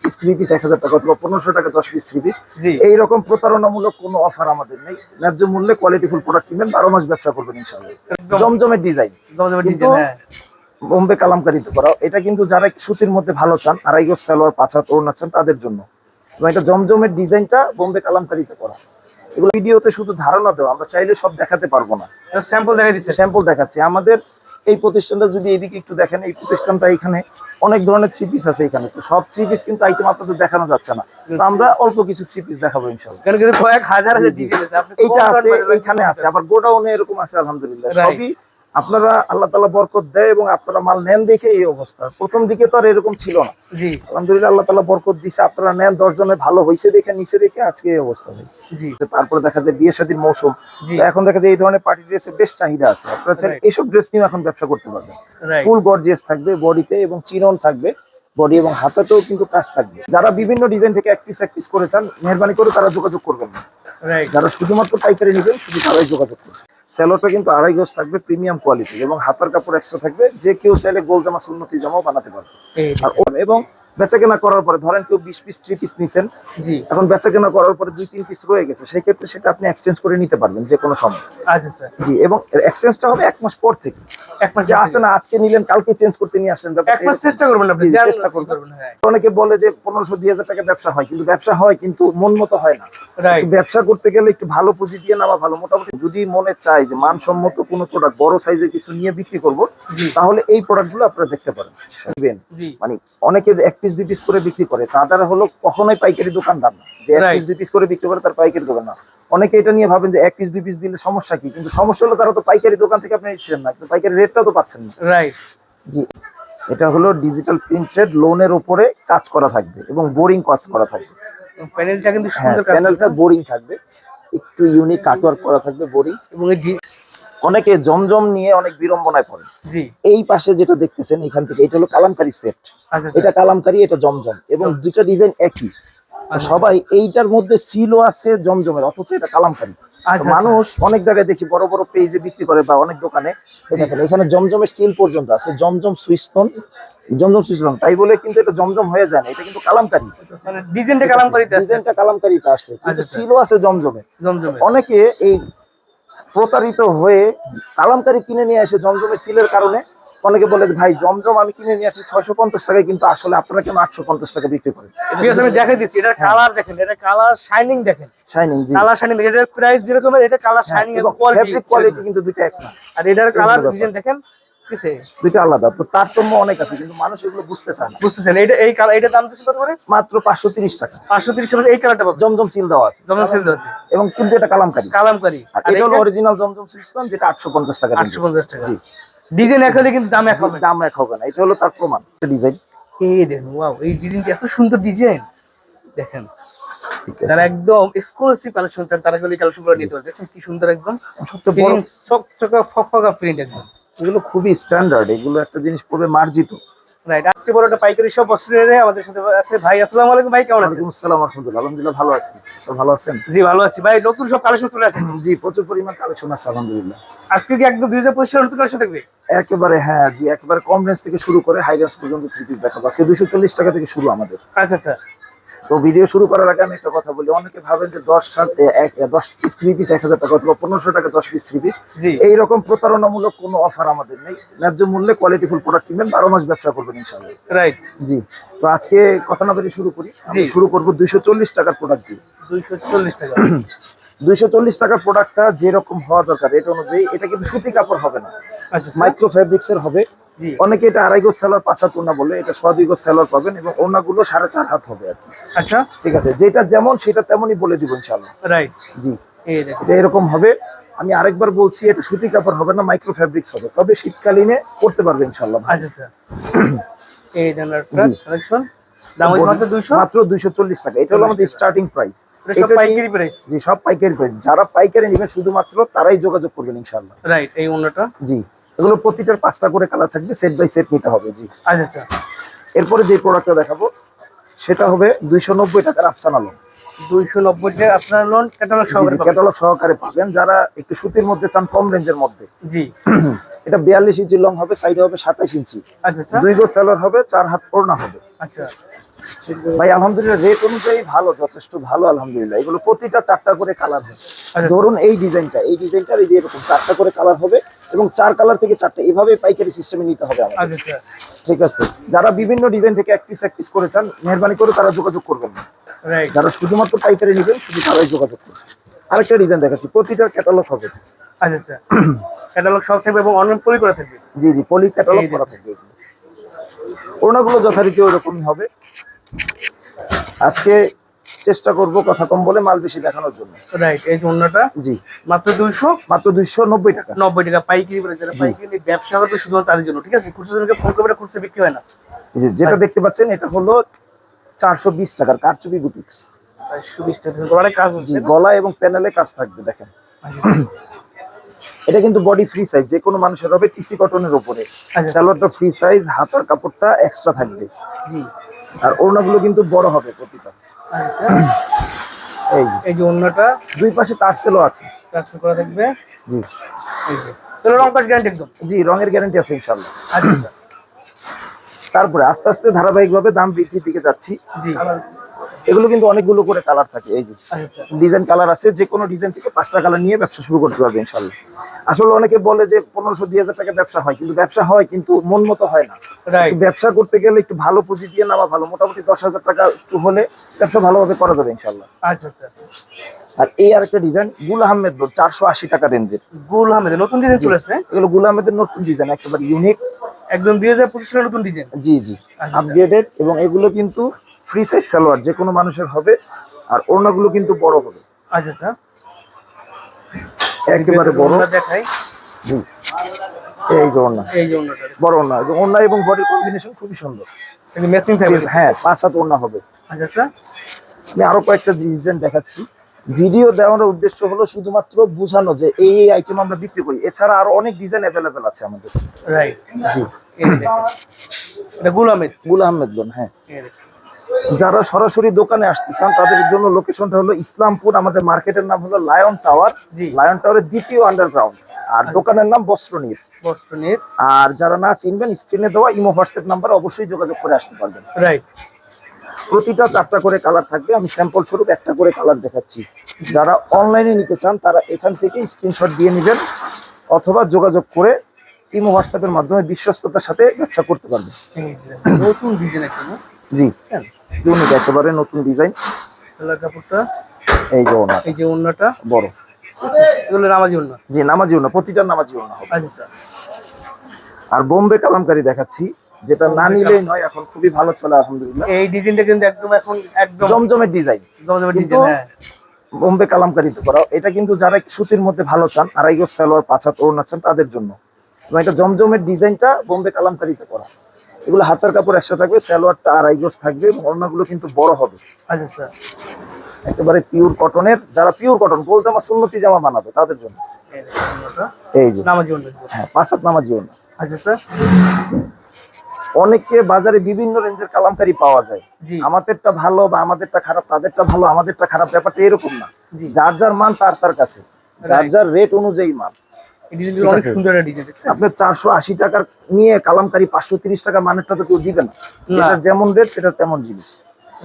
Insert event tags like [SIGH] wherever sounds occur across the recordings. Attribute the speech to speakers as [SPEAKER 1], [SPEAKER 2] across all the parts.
[SPEAKER 1] Piece three piece এক হাজার টাকা অথবা পনেরোশো টাকা দশ পিস থ্রি পিস এইরকম প্রতারণামূলক কোনো অফার আমাদের নেই। ন্যায্য মূল্যে কোয়ালিটিফুল প্রোডাক্ট কিনবেন বারো মাস ব্যবসা করবেন ইনশাল্লাহ জমজমের ডিজাইন
[SPEAKER 2] হ্যাঁ।
[SPEAKER 1] বোম্বে কালামকারিতে করা এটা কিন্তু যারা সুতির মধ্যে ভালো চান আড়াই গজ সালোয়ার পাঁচ হাত চান তাদের জন্য। এবং এটা জমজমের ডিজাইনটা বোম্বে কালামকারিতে করা। এগুলো ভিডিওতে শুধু ধারণা দেওয়া আমরা চাইলে সব দেখাতে পারব না।
[SPEAKER 2] স্যাম্পল দেখা দিচ্ছে
[SPEAKER 1] স্যাম্পল দেখাচ্ছি। আমাদের এই প্রতিষ্ঠানটা যদি এদিকে একটু দেখেন এই প্রতিষ্ঠানটা এখানে অনেক ধরনের থ্রি পিস আছে এখানে। তো সব থ্রি পিস কিন্তু আইটেম আপনাদের দেখানো যাচ্ছে না। তো আমরা অল্প কিছু থ্রি পিস দেখাবো ইনশাল্লাহ
[SPEAKER 2] কয়েক হাজার
[SPEAKER 1] এইটা আছে এইখানে আছে। আবার গোডাউনে এরকম আছে আলহামদুলিল্লাহ. সবই আপনারা আল্লাহ তালা বরকত দেয় এবং আপনারা মাল নেন দেখে এই অবস্থা। প্রথম দিকে তো আর এরকম ছিল না।
[SPEAKER 2] জি।
[SPEAKER 1] আলহামদুলিল্লাহ আল্লাহ তালা বরকত দিছে আপনারা নেন দশ জনে ভালো হয়েছে দেখে নিচে দেখে আজকে এই অবস্থা হয়
[SPEAKER 2] জি।
[SPEAKER 1] তারপরে দেখা যায় বিয়ে শাদীর মৌসুম। এখন দেখা যায় এই ধরনের পার্টি ড্রেসের বেশ চাহিদা আছে। আপনারা চাইলে এইসব ড্রেস নিয়ে এখন ব্যবসা করতে পারবেন। ফুল গর্জিয়াস থাকবে বডিতে এবং চিরন থাকবে বডি এবং হাতাতেও কিন্তু কাজ থাকবে। যারা বিভিন্ন ডিজাইন থেকে এক পিস এক পিস করে চান মেহরবানি করে তারা যোগাযোগ করবেন না। যারা শুধুমাত্র পাইকারি নেবেন শুধু তারাই যোগাযোগ করবে স্যালোটা কিন্তু আড়াই গজ থাকবে প্রিমিয়াম কোয়ালিটি এবং হাতার কাপড় এক্সট্রা থাকবে যে কেউ চাইলে গোল জামা সুন্নতি জামাও বানাতে পারবে। আর এবং বেচা কেনা করার পরে ধরেন কেউ বিশ পিস থ্রি পিস নিছেন এখন বেচা কেনা করার পরে দুই তিন পিস রয়ে গেছে সেই ক্ষেত্রে সেটা আপনি এক্সচেঞ্জ করে নিতে পারবেন যে কোনো সময়।
[SPEAKER 2] আচ্ছা আচ্ছা।
[SPEAKER 1] জি এবং এক্সচেঞ্জটা হবে এক মাস পর থেকে।
[SPEAKER 2] এক মাস
[SPEAKER 1] যে আসে না আজকে নিলেন কালকে চেঞ্জ করতে নিয়ে আসেন
[SPEAKER 2] এক মাস চেষ্টা করবেন আপনি
[SPEAKER 1] চেষ্টা করবেন।
[SPEAKER 2] হ্যাঁ।
[SPEAKER 1] অনেকে বলে যে পনেরোশো দুই হাজার টাকা ব্যবসা হয় কিন্তু ব্যবসা হয় কিন্তু মন মতো হয় না। ব্যবসা করতে গেলে একটু ভালো পুঁজি দিয়ে নেওয়া ভালো। মোটামুটি যদি মনে চায় যে মানসম্মত কোনো প্রোডাক্ট বড় সাইজের কিছু নিয়ে বিক্রি করব তাহলে এই প্রোডাক্টগুলো আপনারা দেখতে পারেন। মানে অনেকে যে এক পিস দুই পিস করে বিক্রি করে। তাদের হলো কখনোই পাইকারি দোকানদার না। যে এক পিস দুই পিস করে বিক্রি করে তার পাইকারি দোকান না। অনেকে এটা নিয়ে ভাবেন যে এক পিস দুই পিস দিলে সমস্যা কি? কিন্তু সমস্যা হলো তারা তো পাইকারি দোকান থেকে আপনি নিচ্ছেন না। কিন্তু পাইকারি রেটটাও তো পাচ্ছেন না।
[SPEAKER 2] রাইট
[SPEAKER 1] জি। এটা হলো ডিজিটাল প্রিন্টেড লোনের উপরে কাজ করা থাকবে এবং বোরিং কাজ করা থাকবে।
[SPEAKER 2] প্যানেলটা কিন্তু
[SPEAKER 1] হ্যাঁ
[SPEAKER 2] সুন্দর
[SPEAKER 1] প্যানেলটা বোরিং থাকবে। একটু ইউনিক কাটওয়ার্ক করা থাকবে বোরিং
[SPEAKER 2] এবং
[SPEAKER 1] অনেকে জমজম নিয়ে অনেক বিড়ম্বনায় পড়ে। এই পাশে যেটা দেখতেছেন এখান থেকে এটা হলো কালামকারি সেট
[SPEAKER 2] আচ্ছা
[SPEAKER 1] এটা কালামকারি এটা জমজম এবং দুইটা ডিজাইন একই।
[SPEAKER 2] আচ্ছা।
[SPEAKER 1] সবাই এইটার মধ্যে সিলও আছে জমজমের অথচ এটা কালামকারি।
[SPEAKER 2] আচ্ছা
[SPEAKER 1] মানুষ অনেক জায়গায় দেখি বড় বড় পেজে বিক্রি করে বা অনেক দোকানে। দেখেন এখানে জমজমের সিল পর্যন্ত আছে। জমজম সুইস্টোন জমজম সুইস্টোন তাই বলে কিন্তু এটা জমজম হয়ে যায় না এটা কিন্তু কালামকারি।
[SPEAKER 2] মানে ডিজাইনটা কালাম করিতে আছে।
[SPEAKER 1] ডিজাইনটা কালামকারিতে আসছে। কিন্তু
[SPEAKER 2] আচ্ছা।
[SPEAKER 1] সিলও আছে জমজমে।
[SPEAKER 2] জমজমে।
[SPEAKER 1] অনেকে এই প্রতারিত হয়ে কালামকারী কিনে নিয়ে আসে জমজমের সিলের কারণে অনেকে বলে ভাই জমজম আমি কিনে নিয়ে আসি ছয়শো পঞ্চাশ টাকায় কিন্তু আসলে আপনারা কেন আটশো পঞ্চাশ টাকা বিক্রি করেন?
[SPEAKER 2] আমি দেখে দিচ্ছি এটার
[SPEAKER 1] হ্যাঁ।
[SPEAKER 2] কালার দেখেন এটা কালার শাইনিং দেখেন।
[SPEAKER 1] শাইনিং
[SPEAKER 2] কালার শাইনিং দেখেন এটার প্রাইস যেরকম এটা কালার শাইনিং এবং কোয়ালিটি
[SPEAKER 1] কিন্তু দুইটা এক না।
[SPEAKER 2] আর এটার কালার ডিজাইন দেখেন কিসে
[SPEAKER 1] দুইটা আলাদা তো তারতম্য অনেক আছে কিন্তু মানুষ এগুলো বুঝতে চায় না।
[SPEAKER 2] বুঝতেছেন এটা এই কালার এটা দাম কত করে?
[SPEAKER 1] মাত্র পাঁচশো তিরিশ টাকা।
[SPEAKER 2] এই কালারটা পাবেন।
[SPEAKER 1] জমজম সিল দেওয়া আছে।
[SPEAKER 2] জমজম সেল আছে।
[SPEAKER 1] এবং কিন্তু এটা কালামকারি।
[SPEAKER 2] কালামকারি।
[SPEAKER 1] আর
[SPEAKER 2] আর
[SPEAKER 1] এটা হলো অরিজিনাল জমজম সিস্টেম যেটা আটশো পঞ্চাশ টাকা
[SPEAKER 2] আটশো পঞ্চাশ টাকা।
[SPEAKER 1] জি।
[SPEAKER 2] ডিজাইন এক হলে কিন্তু দাম এক হবে।
[SPEAKER 1] দাম এক হবে না। এটা হলো তার প্রমাণ। ডিজাইন
[SPEAKER 2] এই দেখেন ওয়াও এই ডিজাইনটি এত সুন্দর ডিজাইন দেখেন। যারা একদম এক্সক্লুসিভ কালেকশন চান তারা নিতে কি সুন্দর একদম।
[SPEAKER 1] সবচেয়ে বড়
[SPEAKER 2] প্রিন্ট ফকফকা প্রিন্ট একদম।
[SPEAKER 1] এগুলো খুবই স্ট্যান্ডার্ড এগুলো একটা জিনিস পড়বে মার্জিত।
[SPEAKER 2] রাইট আজকে বড় একটা পাইকারি সব অস্ট্রেলিয়ারে আমাদের সাথে আছে ভাই। আসসালামু আলাইকুম ভাই কেমন আছেন?
[SPEAKER 1] ওয়ালাইকুম আসসালাম রহমতুল্লাহ আলহামদুলিল্লাহ ভালো আছি। তো ভালো আছেন?
[SPEAKER 2] জি ভালো আছি ভাই। নতুন সব কালেকশন চলে
[SPEAKER 1] জি প্রচুর পরিমাণ কালেকশন আছে আলহামদুলিল্লাহ।
[SPEAKER 2] আজকে কি একদম দুই হাজার পঁচিশ নতুন কালেকশন থাকবে
[SPEAKER 1] একেবারে হ্যাঁ জি একেবারে কম রেঞ্জ থেকে শুরু করে হাই রেঞ্জ পর্যন্ত থ্রি পিস দেখাবো। আজকে টাকা থেকে শুরু আমাদের।
[SPEAKER 2] আচ্ছা আচ্ছা।
[SPEAKER 1] তো ভিডিও শুরু করার আগে আমি একটা কথা বলি। অনেকে ভাবেন যে দশ দশ পিস থ্রি পিস এক হাজার টাকা অথবা পনেরোশো টাকা দশ পিস থ্রি পিস এইরকম প্রতারণামূলক কোন অফার আমাদের নেই। ন্যায্য মূল্যে কোয়ালিটিফুল প্রোডাক্ট কিনবেন বারো মাস ব্যবসা করবেন ইনশাল্লাহ
[SPEAKER 2] রাইট
[SPEAKER 1] জি। তো আজকে কথা না শুরু করি। শুরু করব দুইশো চল্লিশ টাকার প্রোডাক্ট দিয়ে।
[SPEAKER 2] দুইশো চল্লিশ টাকা। [CLEARS THROAT]
[SPEAKER 1] দুইশো চল্লিশ টাকার প্রোডাক্টটা যেরকম হওয়া দরকার এটা অনুযায়ী এটা কিন্তু সুতি কাপড় হবে না।
[SPEAKER 2] আচ্ছা।
[SPEAKER 1] মাইক্রো ফেব্রিক্স এর হবে অনেকে এটা আড়াই গোজ সেলার পাঁচ হাত ওনা বলে এটা সোয়া দুই গোজ সেলার পাবেন এবং ওনাগুলো সাড়ে চার হাত হবে আর
[SPEAKER 2] আচ্ছা।
[SPEAKER 1] ঠিক আছে যেটা যেমন সেটা তেমনই বলে দিব ইনশাল্লাহ
[SPEAKER 2] রাইট
[SPEAKER 1] জি। এটা এরকম হবে। আমি আরেকবার বলছি এটা সুতি কাপড় হবে না মাইক্রো ফেব্রিক্স হবে। তবে শীতকালীনে করতে পারবে ইনশাল্লাহ
[SPEAKER 2] আচ্ছা আচ্ছা। এই কালেকশন দাম হচ্ছে মাত্র দুইশো?
[SPEAKER 1] মাত্র দুইশো চল্লিশ টাকা। এটা হলো আমাদের স্টার্টিং প্রাইস
[SPEAKER 2] এটা সব পাইকারি প্রাইস
[SPEAKER 1] জি সব পাইকারি প্রাইস যারা পাইকারি নেবেন শুধুমাত্র তারাই যোগাযোগ করবেন ইনশাল্লাহ
[SPEAKER 2] রাইট এই অন্যটা?
[SPEAKER 1] জি এগুলো প্রতিটার পাঁচটা করে কালার থাকবে সেট বাই সেট নিতে হবে জি।
[SPEAKER 2] আচ্ছা আচ্ছা।
[SPEAKER 1] এরপরে যে প্রোডাক্টটা দেখাবো সেটা হবে দুইশো নব্বই টাকার আফসান আলম
[SPEAKER 2] দুইশো নব্বই টাকা আপনার লোন ক্যাটালগ সহকারে পাবেন।
[SPEAKER 1] ক্যাটালগ সহকারে পাবেন। যারা একটু সুতির মধ্যে চান কম রেঞ্জের মধ্যে।
[SPEAKER 2] জি। [CLEARS THROAT]
[SPEAKER 1] এটা বিয়াল্লিশ ইঞ্চি লং হবে সাইডে হবে সাতাইশ ইঞ্চি।
[SPEAKER 2] আচ্ছা আচ্ছা।
[SPEAKER 1] দুই গো সেলর হবে চার হাত ওড়না হবে।
[SPEAKER 2] আচ্ছা।
[SPEAKER 1] ভাই আলহামদুলিল্লাহ রেট অনুযায়ী ভালো যথেষ্ট ভালো আলহামদুলিল্লাহ। এগুলো প্রতিটা চারটা করে কালার হবে। ধরুন এই ডিজাইনটা এই ডিজাইনটার এই যে এরকম চারটা করে কালার হবে এবং চার কালার থেকে চারটা এভাবে পাইকারি সিস্টেমে নিতে হবে আমাদের। ঠিক আছে? যারা বিভিন্ন ডিজাইন থেকে এক পিস এক পিস করে চান মেহরবানি করে তারা যোগাযোগ করবেন যারা শুধুমাত্র পাইকারি নেবেন শুধু তারাই যোগাযোগ করবেন। আরেকটা ডিজাইন দেখাচ্ছি প্রতিটার ক্যাটালগ হবে
[SPEAKER 2] আচ্ছা আচ্ছা। ক্যাটালগ সব থাকবে এবং অনলাইন পলি করা থাকবে?
[SPEAKER 1] জি জি পলি ক্যাটালগ করা থাকবে। ওড়নাগুলো যথারীতি ওরকমই হবে। আজকে চেষ্টা করব কথা কম বলে মাল বেশি দেখানোর জন্য।
[SPEAKER 2] রাইট এই অন্যটা
[SPEAKER 1] জি।
[SPEAKER 2] মাত্র দুইশো?
[SPEAKER 1] মাত্র দুইশো নব্বই টাকা।
[SPEAKER 2] নব্বই টাকা পাইকারি বলে যারা পাইকারি ব্যবসা করবে শুধুমাত্র তাদের জন্য ঠিক আছে? খুচরো জনকে ফোন করবে না খুচরো বিক্রি হয় না।
[SPEAKER 1] যে যেটা দেখতে পাচ্ছেন এটা হলো চারশো বিশ টাকার কারচুপি বুটিক্স
[SPEAKER 2] চারশো বিশ টাকা কাজ
[SPEAKER 1] জি গলা এবং প্যানেলে কাজ থাকবে দেখেন। এটা কিন্তু বডি ফ্রি সাইজ যে কোনো মানুষের হবে টিসি কটনের উপরে। ফ্রি সাইজ হাতার কাপড়টা এক্সট্রা থাকবে। আর ওড়নাগুলো কিন্তু বড় হবে প্রতিটা।
[SPEAKER 2] আচ্ছা।
[SPEAKER 1] এই [CLEARS THROAT]
[SPEAKER 2] এই যে
[SPEAKER 1] দুই পাশে টার্সেলও আছে।
[SPEAKER 2] চারশো করা থাকবে।
[SPEAKER 1] জি।
[SPEAKER 2] এই যে। তাহলে রং কাজ গ্যারান্টি একদম?
[SPEAKER 1] জি রঙের গ্যারান্টি আছে
[SPEAKER 2] আচ্ছা আচ্ছা। [CLEARS THROAT]
[SPEAKER 1] তারপরে আস্তে আস্তে ধারাবাহিকভাবে দাম বৃদ্ধির দিকে যাচ্ছি।
[SPEAKER 2] জি।
[SPEAKER 1] এগুলো কিন্তু অনেকগুলো করে কালার থাকে এই যে।
[SPEAKER 2] আচ্ছা। আচ্ছা
[SPEAKER 1] ডিজাইন কালার আছে যে কোনো ডিজাইন থেকে পাঁচটা কালার নিয়ে ব্যবসা শুরু করতে পারবে ইনশাল্লাহ আসলে অনেকে বলে যে পনেরোশো দুই হাজার টাকা ব্যবসা হয় কিন্তু ব্যবসা হয় কিন্তু মন মতো হয় না। ব্যবসা করতে গেলে একটু ভালো পুঁজি দিয়ে নামা ভালো মোটামুটি দশ হাজার টাকা একটু হলে ব্যবসা ভালোভাবে করা যাবে ইনশাল্লাহ
[SPEAKER 2] আচ্ছা আচ্ছা।
[SPEAKER 1] আর এই আরেকটা ডিজাইন গুল আহমেদ রোড চারশো আশি টাকা রেঞ্জের
[SPEAKER 2] গুল আহমেদ নতুন ডিজাইন চলে আসছে?
[SPEAKER 1] এগুলো গুল আহমেদের নতুন ডিজাইন একেবারে ইউনিক
[SPEAKER 2] একদম দুই হাজার পঁচিশ নতুন ডিজাইন
[SPEAKER 1] জি জি।
[SPEAKER 2] আচ্ছা।
[SPEAKER 1] আপগ্রেডেড এবং এগুলো কিন্তু ফ্রি সাইজ সালোয়ার যে কোনো মানুষের হবে আর ওড়নাগুলো কিন্তু বড় হবে।
[SPEAKER 2] আচ্ছা স্যার
[SPEAKER 1] একেবারে বড়।
[SPEAKER 2] দেখাই।
[SPEAKER 1] জি। এই যে ওড়না।
[SPEAKER 2] এই যে অন্যটা
[SPEAKER 1] বড় ওড়না। ওড়না এবং বডির কম্বিনেশন খুবই সুন্দর।
[SPEAKER 2] ম্যাচিং ফ্যাব্রিক
[SPEAKER 1] হ্যাঁ পাঁচ হাত ওড়না হবে।
[SPEAKER 2] আচ্ছা স্যার
[SPEAKER 1] আমি আরও কয়েকটা ডিজাইন দেখাচ্ছি। ভিডিও দেওয়ার উদ্দেশ্য হলো শুধুমাত্র বোঝানো যে এই এই আইটেম আমরা বিক্রি করি। এছাড়া আরও অনেক ডিজাইন অ্যাভেলেবেল আছে আমাদের।
[SPEAKER 2] রাইট
[SPEAKER 1] জি।
[SPEAKER 2] গুল আহমেদ।
[SPEAKER 1] গুল আহমেদ হ্যাঁ।
[SPEAKER 2] এই দেখেন।
[SPEAKER 1] যারা সরাসরি দোকানে আসতে চান তাদের জন্য লোকেশনটা হলো ইসলামপুর আমাদের মার্কেটের নাম হলো লায়ন টাওয়ার
[SPEAKER 2] জি।
[SPEAKER 1] লায়ন টাওয়ারের দ্বিতীয় আন্ডারগ্রাউন্ড আর দোকানের নাম বস্ত্রনীর।
[SPEAKER 2] বস্ত্র নিয়ে
[SPEAKER 1] আর যারা না চিনবেন স্ক্রিনে দেওয়া ইমো হোয়াটসঅ্যাপ নাম্বার অবশ্যই যোগাযোগ করে আসতে পারবেন।
[SPEAKER 2] রাইট
[SPEAKER 1] প্রতিটা চারটা করে কালার থাকবে। আমি স্যাম্পল স্বরূপ একটা করে কালার দেখাচ্ছি। যারা অনলাইনে নিতে চান তারা এখান থেকে স্ক্রিনশট দিয়ে নেবেন অথবা যোগাযোগ করে ইমো হোয়াটসঅ্যাপের মাধ্যমে বিশ্বস্ততার সাথে ব্যবসা করতে পারবেন।
[SPEAKER 2] নতুন ডিজাইন
[SPEAKER 1] জি। ইউনিক একেবারে নতুন ডিজাইন।
[SPEAKER 2] সেলার কাপড়টা?
[SPEAKER 1] এই যে ওনা
[SPEAKER 2] এই যে অন্যটা
[SPEAKER 1] বড়।
[SPEAKER 2] এগুলো নামাজি অন্য
[SPEAKER 1] জি নামাজি ওনা প্রতিটা নামাজি ওনা হবে।
[SPEAKER 2] আচ্ছা আচ্ছা।
[SPEAKER 1] আর বোম্বে কালামকারি দেখাচ্ছি যেটা না নিলেই নয় এখন খুবই ভালো চলে আলহামদুলিল্লাহ।
[SPEAKER 2] এই ডিজাইনটা কিন্তু একদম এখন একদম
[SPEAKER 1] জমজমের ডিজাইন।
[SPEAKER 2] জমজমের ডিজাইন হ্যাঁ।
[SPEAKER 1] বোম্বে কালামকারিতে করা এটা কিন্তু যারা সুতির মধ্যে ভালো চান আড়াই গজ সালোয়ার পাঁচ হাত ওড়না চান তাদের জন্য। এবং এটা জমজমের ডিজাইনটা বোম্বে কালামকারিতে করা। এগুলো হাতার কাপড় একসাথে থাকবে সালোয়ারটা আড়াই গজ থাকবে এবং কিন্তু বড় হবে।
[SPEAKER 2] আচ্ছা আচ্ছা।
[SPEAKER 1] একেবারে পিওর কটনের যারা পিওর কটন গোল জামা সুন্নতি জামা বানাবে তাদের জন্য।
[SPEAKER 2] এই
[SPEAKER 1] যে। হ্যাঁ পাঁচ হাত নামাজি ওড়না
[SPEAKER 2] আচ্ছা আচ্ছা।
[SPEAKER 1] অনেকে বাজারে বিভিন্ন রেঞ্জের কালামকারি পাওয়া যায়। আমাদেরটা ভালো বা আমাদেরটা খারাপ তাদেরটা ভালো আমাদেরটা খারাপ ব্যাপারটা এরকম না। যার যার মান তার তার কাছে। যার যার রেট অনুযায়ী মান। আপনার চারশো আশি টাকার নিয়ে কালামকারি পাঁচশো তিরিশ টাকা মানেরটা তো কেউ দিবে না। যেটা যেমন রেট সেটা তেমন জিনিস।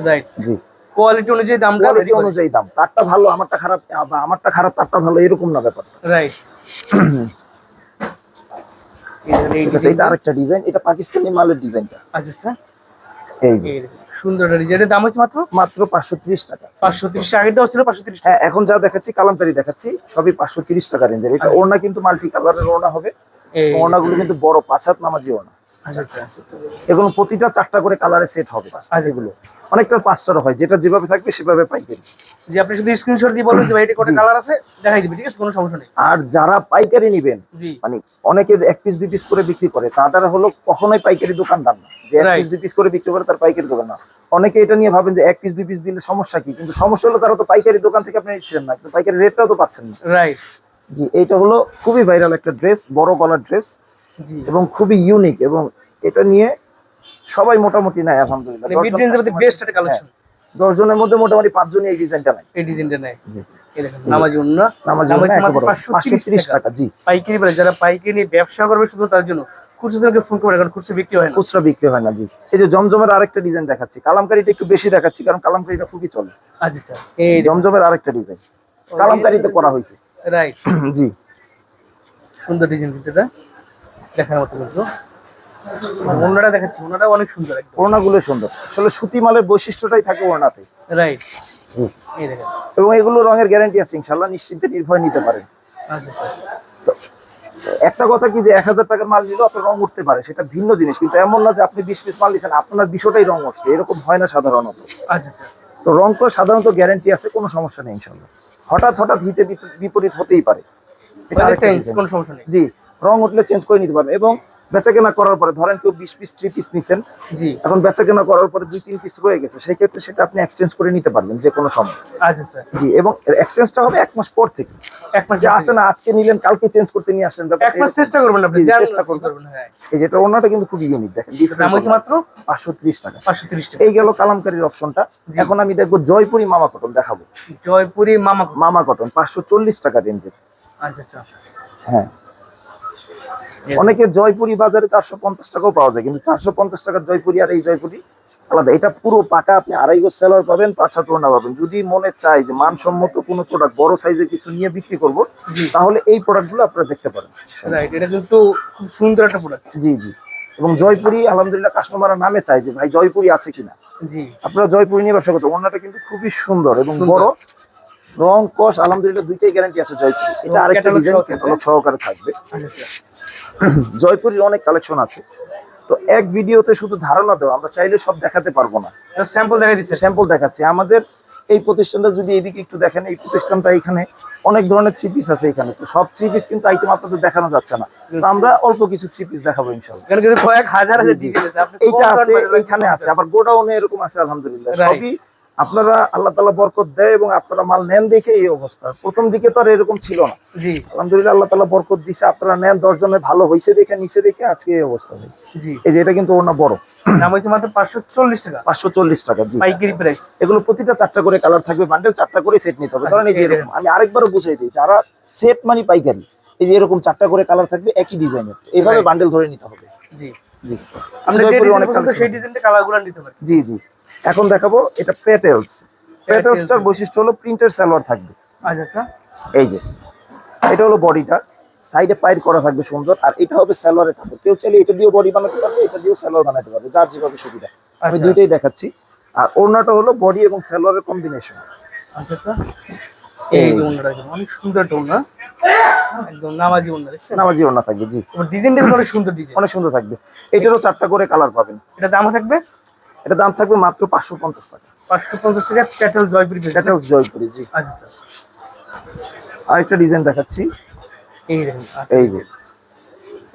[SPEAKER 2] রাইট
[SPEAKER 1] জি।
[SPEAKER 2] কোয়ালিটি অনুযায়ী দামটা
[SPEAKER 1] কোয়ালিটি অনুযায়ী দাম। তারটা ভালো আমারটা খারাপ আমারটা খারাপ তারটা ভালো এরকম না
[SPEAKER 2] রাইট
[SPEAKER 1] আছে এটা আরেকটা ডিজাইন এটা পাকিস্তানি মালের ডিজাইনটা
[SPEAKER 2] আচ্ছা আচ্ছা।
[SPEAKER 1] এই যে।
[SPEAKER 2] সুন্দর দাম হচ্ছে মাত্র?
[SPEAKER 1] মাত্র পাঁচশো তিরিশ টাকা।
[SPEAKER 2] পাঁচশো তিরিশ আগেরটাও ছিল পাঁচশো তিরিশ
[SPEAKER 1] হ্যাঁ এখন যা দেখাচ্ছি কালামকারি দেখাচ্ছি সবই পাঁচশো তিরিশ টাকা রেঞ্জের এটা
[SPEAKER 2] আচ্ছা।
[SPEAKER 1] ওড়না কিন্তু মাল্টি কালারের ওড়না হবে। ওড়নাগুলো কিন্তু বড় পাঁচ হাত নামাজি ওড়না। এগুলো প্রতিটা চারটা করে কালারে সেট হবে এগুলো। অনেকটা পাঁচটারও হয় যেটা যেভাবে থাকবে সেভাবে পাইকারি।
[SPEAKER 2] যে আপনি শুধু স্ক্রিনশট দিয়ে বলবেন যে ভাই এটা কত কালার আছে দেখাই দিবে ঠিক আছে? কোনো সমস্যা নেই।
[SPEAKER 1] আর যারা পাইকারি নিবেন মানে অনেকে যে এক পিস দুই পিস করে বিক্রি করে তাদের হলো কখনোই পাইকারি দোকানদার না। যে এক পিস দুই পিস করে বিক্রি করে তার পাইকারি দোকান না। অনেকে এটা নিয়ে ভাবেন যে এক পিস দুই পিস দিলে সমস্যা কি? কিন্তু সমস্যা হলো তারা তো পাইকারি দোকান থেকে আপনি নিচ্ছেন না কিন্তু পাইকারি রেটটাও তো পাচ্ছেন না।
[SPEAKER 2] রাইট
[SPEAKER 1] জি এইটা হলো খুবই ভাইরাল একটা ড্রেস বড় গলার ড্রেস এবং খুবই ইউনিক এবং এটা নিয়ে সবাই মোটামুটি নেয় আলহামদুলিল্লাহ।
[SPEAKER 2] মানে বেস্ট একটা কালেকশন
[SPEAKER 1] দশ জনের মধ্যে মোটামুটি পাঁচজনই এই ডিজাইনটা নেয়।
[SPEAKER 2] এই ডিজাইনটা 530
[SPEAKER 1] 530 টাকা। জি।
[SPEAKER 2] পাইকারি যারা পাইকারি ব্যবসা করবে শুধু তার জন্য ফোন করে কারণ খুচরো বিক্রি হয় না।
[SPEAKER 1] খুচরা বিক্রি হয় না জি। এই যে জমজমের আরেকটা ডিজাইন দেখাচ্ছি কালামকারিটা একটু বেশি দেখাচ্ছি কারণ কালামকারিটা খুবই চলে।
[SPEAKER 2] আচ্ছা আচ্ছা এই
[SPEAKER 1] জমজমের আরেকটা ডিজাইন কালামকারিতে করা হয়েছে।
[SPEAKER 2] রাইট [CLEARS THROAT]
[SPEAKER 1] জি।
[SPEAKER 2] সুন্দর ডিজাইন দেখার মতো কিন্তু। অন্যটা দেখাচ্ছি অন্যটা অনেক সুন্দর
[SPEAKER 1] ওড়নাগুলো সুন্দর। আসলে সুতি মালের বৈশিষ্ট্যটাই থাকে ওড়নাতে।
[SPEAKER 2] রাইট
[SPEAKER 1] এবং এগুলো রঙের গ্যারান্টি আছে ইনশাল্লাহ নিশ্চিন্তে নির্ভয় নিতে পারেন।
[SPEAKER 2] আচ্ছা আচ্ছা।
[SPEAKER 1] একটা কথা কি যে এক হাজার টাকার মাল নিলেও আপনার রং উঠতে পারে সেটা ভিন্ন জিনিস কিন্তু এমন না যে আপনি বিশ পিস মাল নিচ্ছেন আপনার বিষয়টাই রং উঠছে এরকম হয় না সাধারণত।
[SPEAKER 2] আচ্ছা আচ্ছা।
[SPEAKER 1] তো রং তো সাধারণত গ্যারান্টি আছে কোনো সমস্যা নেই ইনশাল্লাহ হঠাৎ হঠাৎ হিতে বিপ- বিপরীত হতেই পারে। জি। রং উঠলে চেঞ্জ করে নিতে পারবেন এবং বেচা কেনা করার পরে ধরেন কেউ বিশ পিস থ্রি পিস নিছেন
[SPEAKER 2] জি।
[SPEAKER 1] এখন বেচা কেনা করার পরে দুই তিন পিস রয়ে গেছে সেই ক্ষেত্রে সেটা আপনি এক্সচেঞ্জ করে নিতে পারবেন যে কোনো সময়।
[SPEAKER 2] আচ্ছা আচ্ছা।
[SPEAKER 1] জি এবং এক্সচেঞ্জটা হবে এক মাস পর থেকে।
[SPEAKER 2] এক মাস
[SPEAKER 1] যে আসে না আজকে নিলেন কালকে চেঞ্জ করতে নিয়ে আসলেন
[SPEAKER 2] এক মাস চেষ্টা করবেন আপনি
[SPEAKER 1] চেষ্টা করবেন।
[SPEAKER 2] হ্যাঁ।
[SPEAKER 1] এই যেটা ওনাটা কিন্তু খুব ইউনিক দেখেন
[SPEAKER 2] দাম হচ্ছে মাত্র?
[SPEAKER 1] পাঁচশো ত্রিশ টাকা।
[SPEAKER 2] পাঁচশো তিরিশ টাকা।
[SPEAKER 1] এই গেল কালামকারীর অপশনটা এখন আমি দেখব জয়পুরি মামা কটন দেখাবো।
[SPEAKER 2] জয়পুরি মামা
[SPEAKER 1] মামা কটন পাঁচশো চল্লিশ টাকা রেঞ্জের
[SPEAKER 2] আচ্ছা আচ্ছা।
[SPEAKER 1] হ্যাঁ। অনেকে জয়পুরি বাজারে চারশো পঞ্চাশ টাকাও পাওয়া যায় কিন্তু চারশো পঞ্চাশ টাকার জয়পুরি আর এই জয়পুরি আলাদা। এটা পুরো পাকা আপনি আড়াই গো সেলার পাবেন পাঁচ হাত ওড়না পাবেন। যদি মনে চাই যে মানসম্মত কোনো প্রোডাক্ট বড় সাইজের কিছু নিয়ে বিক্রি করব তাহলে এই প্রোডাক্টগুলো আপনারা দেখতে পারেন।
[SPEAKER 2] রাইট এটা কিন্তু খুব সুন্দর একটা প্রোডাক্ট
[SPEAKER 1] জি জি। এবং জয়পুরি আলহামদুলিল্লাহ কাস্টমাররা নামে চাই যে ভাই জয়পুরি আছে কিনা? আপনারা জয়পুরি নিয়ে ব্যবসা করতে ওড়নাটা কিন্তু খুবই সুন্দর এবং বড়। রং কস আলহামদুলিল্লাহ দুইটাই গ্যারান্টি আছে জয়পুরি। এটা আরেকটা ডিজাইন। ক্যাটালগ সহকারে থাকবে।
[SPEAKER 2] আচ্ছা আচ্ছা।
[SPEAKER 1] জয়পুরির অনেক কালেকশন আছে। তো এক ভিডিওতে শুধু ধারণা দেওয়া আমরা চাইলে সব দেখাতে পারব না।
[SPEAKER 2] স্যাম্পল দেখা দিচ্ছে।
[SPEAKER 1] স্যাম্পল দেখাচ্ছি। আমাদের এই প্রতিষ্ঠানটা যদি এদিকে একটু দেখেন এই প্রতিষ্ঠানটা এখানে অনেক ধরনের থ্রি পিস আছে এখানে। তো সব থ্রি পিস কিন্তু আইটেম আপনাদের দেখানো যাচ্ছে না। তো আমরা অল্প কিছু থ্রি পিস দেখাবো ইনশাল্লাহ
[SPEAKER 2] কয়েক হাজার। আছে
[SPEAKER 1] এইটা আছে এইখানে আছে। আবার গোডাউনে এরকম আছে আলহামদুলিল্লাহ। সবই আপনারা আল্লাহ তালা বরকত দেয় এবং আপনারা মাল নেন দেখে এই অবস্থা। প্রথম দিকে তো আর এরকম ছিল না।
[SPEAKER 2] জি।
[SPEAKER 1] আলহামদুলিল্লাহ আল্লাহ তালা বরকত দিছে আপনারা নেন দশ জনের ভালো হয়েছে দেখে নিচে দেখে আজকে এই অবস্থা
[SPEAKER 2] জি।
[SPEAKER 1] এই যে এটা কিন্তু ওর না বড়।
[SPEAKER 2] দাম মাত্র পাঁচশো চল্লিশ টাকা।
[SPEAKER 1] পাঁচশো চল্লিশ টাকা জি।
[SPEAKER 2] পাইকারি প্রাইস
[SPEAKER 1] এগুলো প্রতিটা চারটা করে কালার থাকবে বান্ডেল চারটা করে সেট নিতে হবে। ধরেন এই যে
[SPEAKER 2] আচ্ছা,
[SPEAKER 1] এরকম। আমি আরেকবারও বুঝাই দিই যারা সেট মানে পাইকারি এই যে এরকম চারটা করে কালার থাকবে একই ডিজাইনের এইভাবে বান্ডেল ধরে নিতে হবে।
[SPEAKER 2] জি।
[SPEAKER 1] জি।
[SPEAKER 2] যে সেই ডিজাইনটা কালারগুলো নিতে
[SPEAKER 1] জি জি। এখন দেখাবো এটা পেটেলস পেটেলসটার বৈশিষ্ট্য হলো প্রিন্টের সালোয়ার থাকবে।
[SPEAKER 2] আচ্ছা আচ্ছা।
[SPEAKER 1] এই যে এটা হলো বডিটা সাইডে পাইর করা থাকবে সুন্দর আর এটা হবে সালোয়ারে থাকবে। কেউ চাইলে এটা দিয়েও বডি বানাতে পারবে এটা দিয়েও সালোয়ার বানাতে পারবে যার যেভাবে সুবিধা। আমি
[SPEAKER 2] আচ্ছা।
[SPEAKER 1] দুইটাই দেখাচ্ছি। আর ওড়নাটা হলো বডি এবং সালোয়ারের কম্বিনেশন
[SPEAKER 2] আচ্ছা আচ্ছা। এই দেখুন, অনেক সুন্দর একদম নামাজি দেখছেন?
[SPEAKER 1] নামাজি ওড়না থাকবে জি।
[SPEAKER 2] ডিজাইনটা অনেক সুন্দর ডিজাইন
[SPEAKER 1] অনেক সুন্দর থাকবে। এটারও চারটা করে কালার পাবেন।
[SPEAKER 2] এটা দাম থাকবে?
[SPEAKER 1] এটা দাম থাকবে মাত্র পাঁচশো পঞ্চাশ টাকা।
[SPEAKER 2] পাঁচশো পঞ্চাশ টাকা ক্যাটেল জয়পুরি পেয়ে
[SPEAKER 1] জয়পুরি জি।
[SPEAKER 2] আচ্ছা আচ্ছা।
[SPEAKER 1] আরেকটা ডিজাইন দেখাচ্ছি।
[SPEAKER 2] এই আচ্ছা,
[SPEAKER 1] এই যে।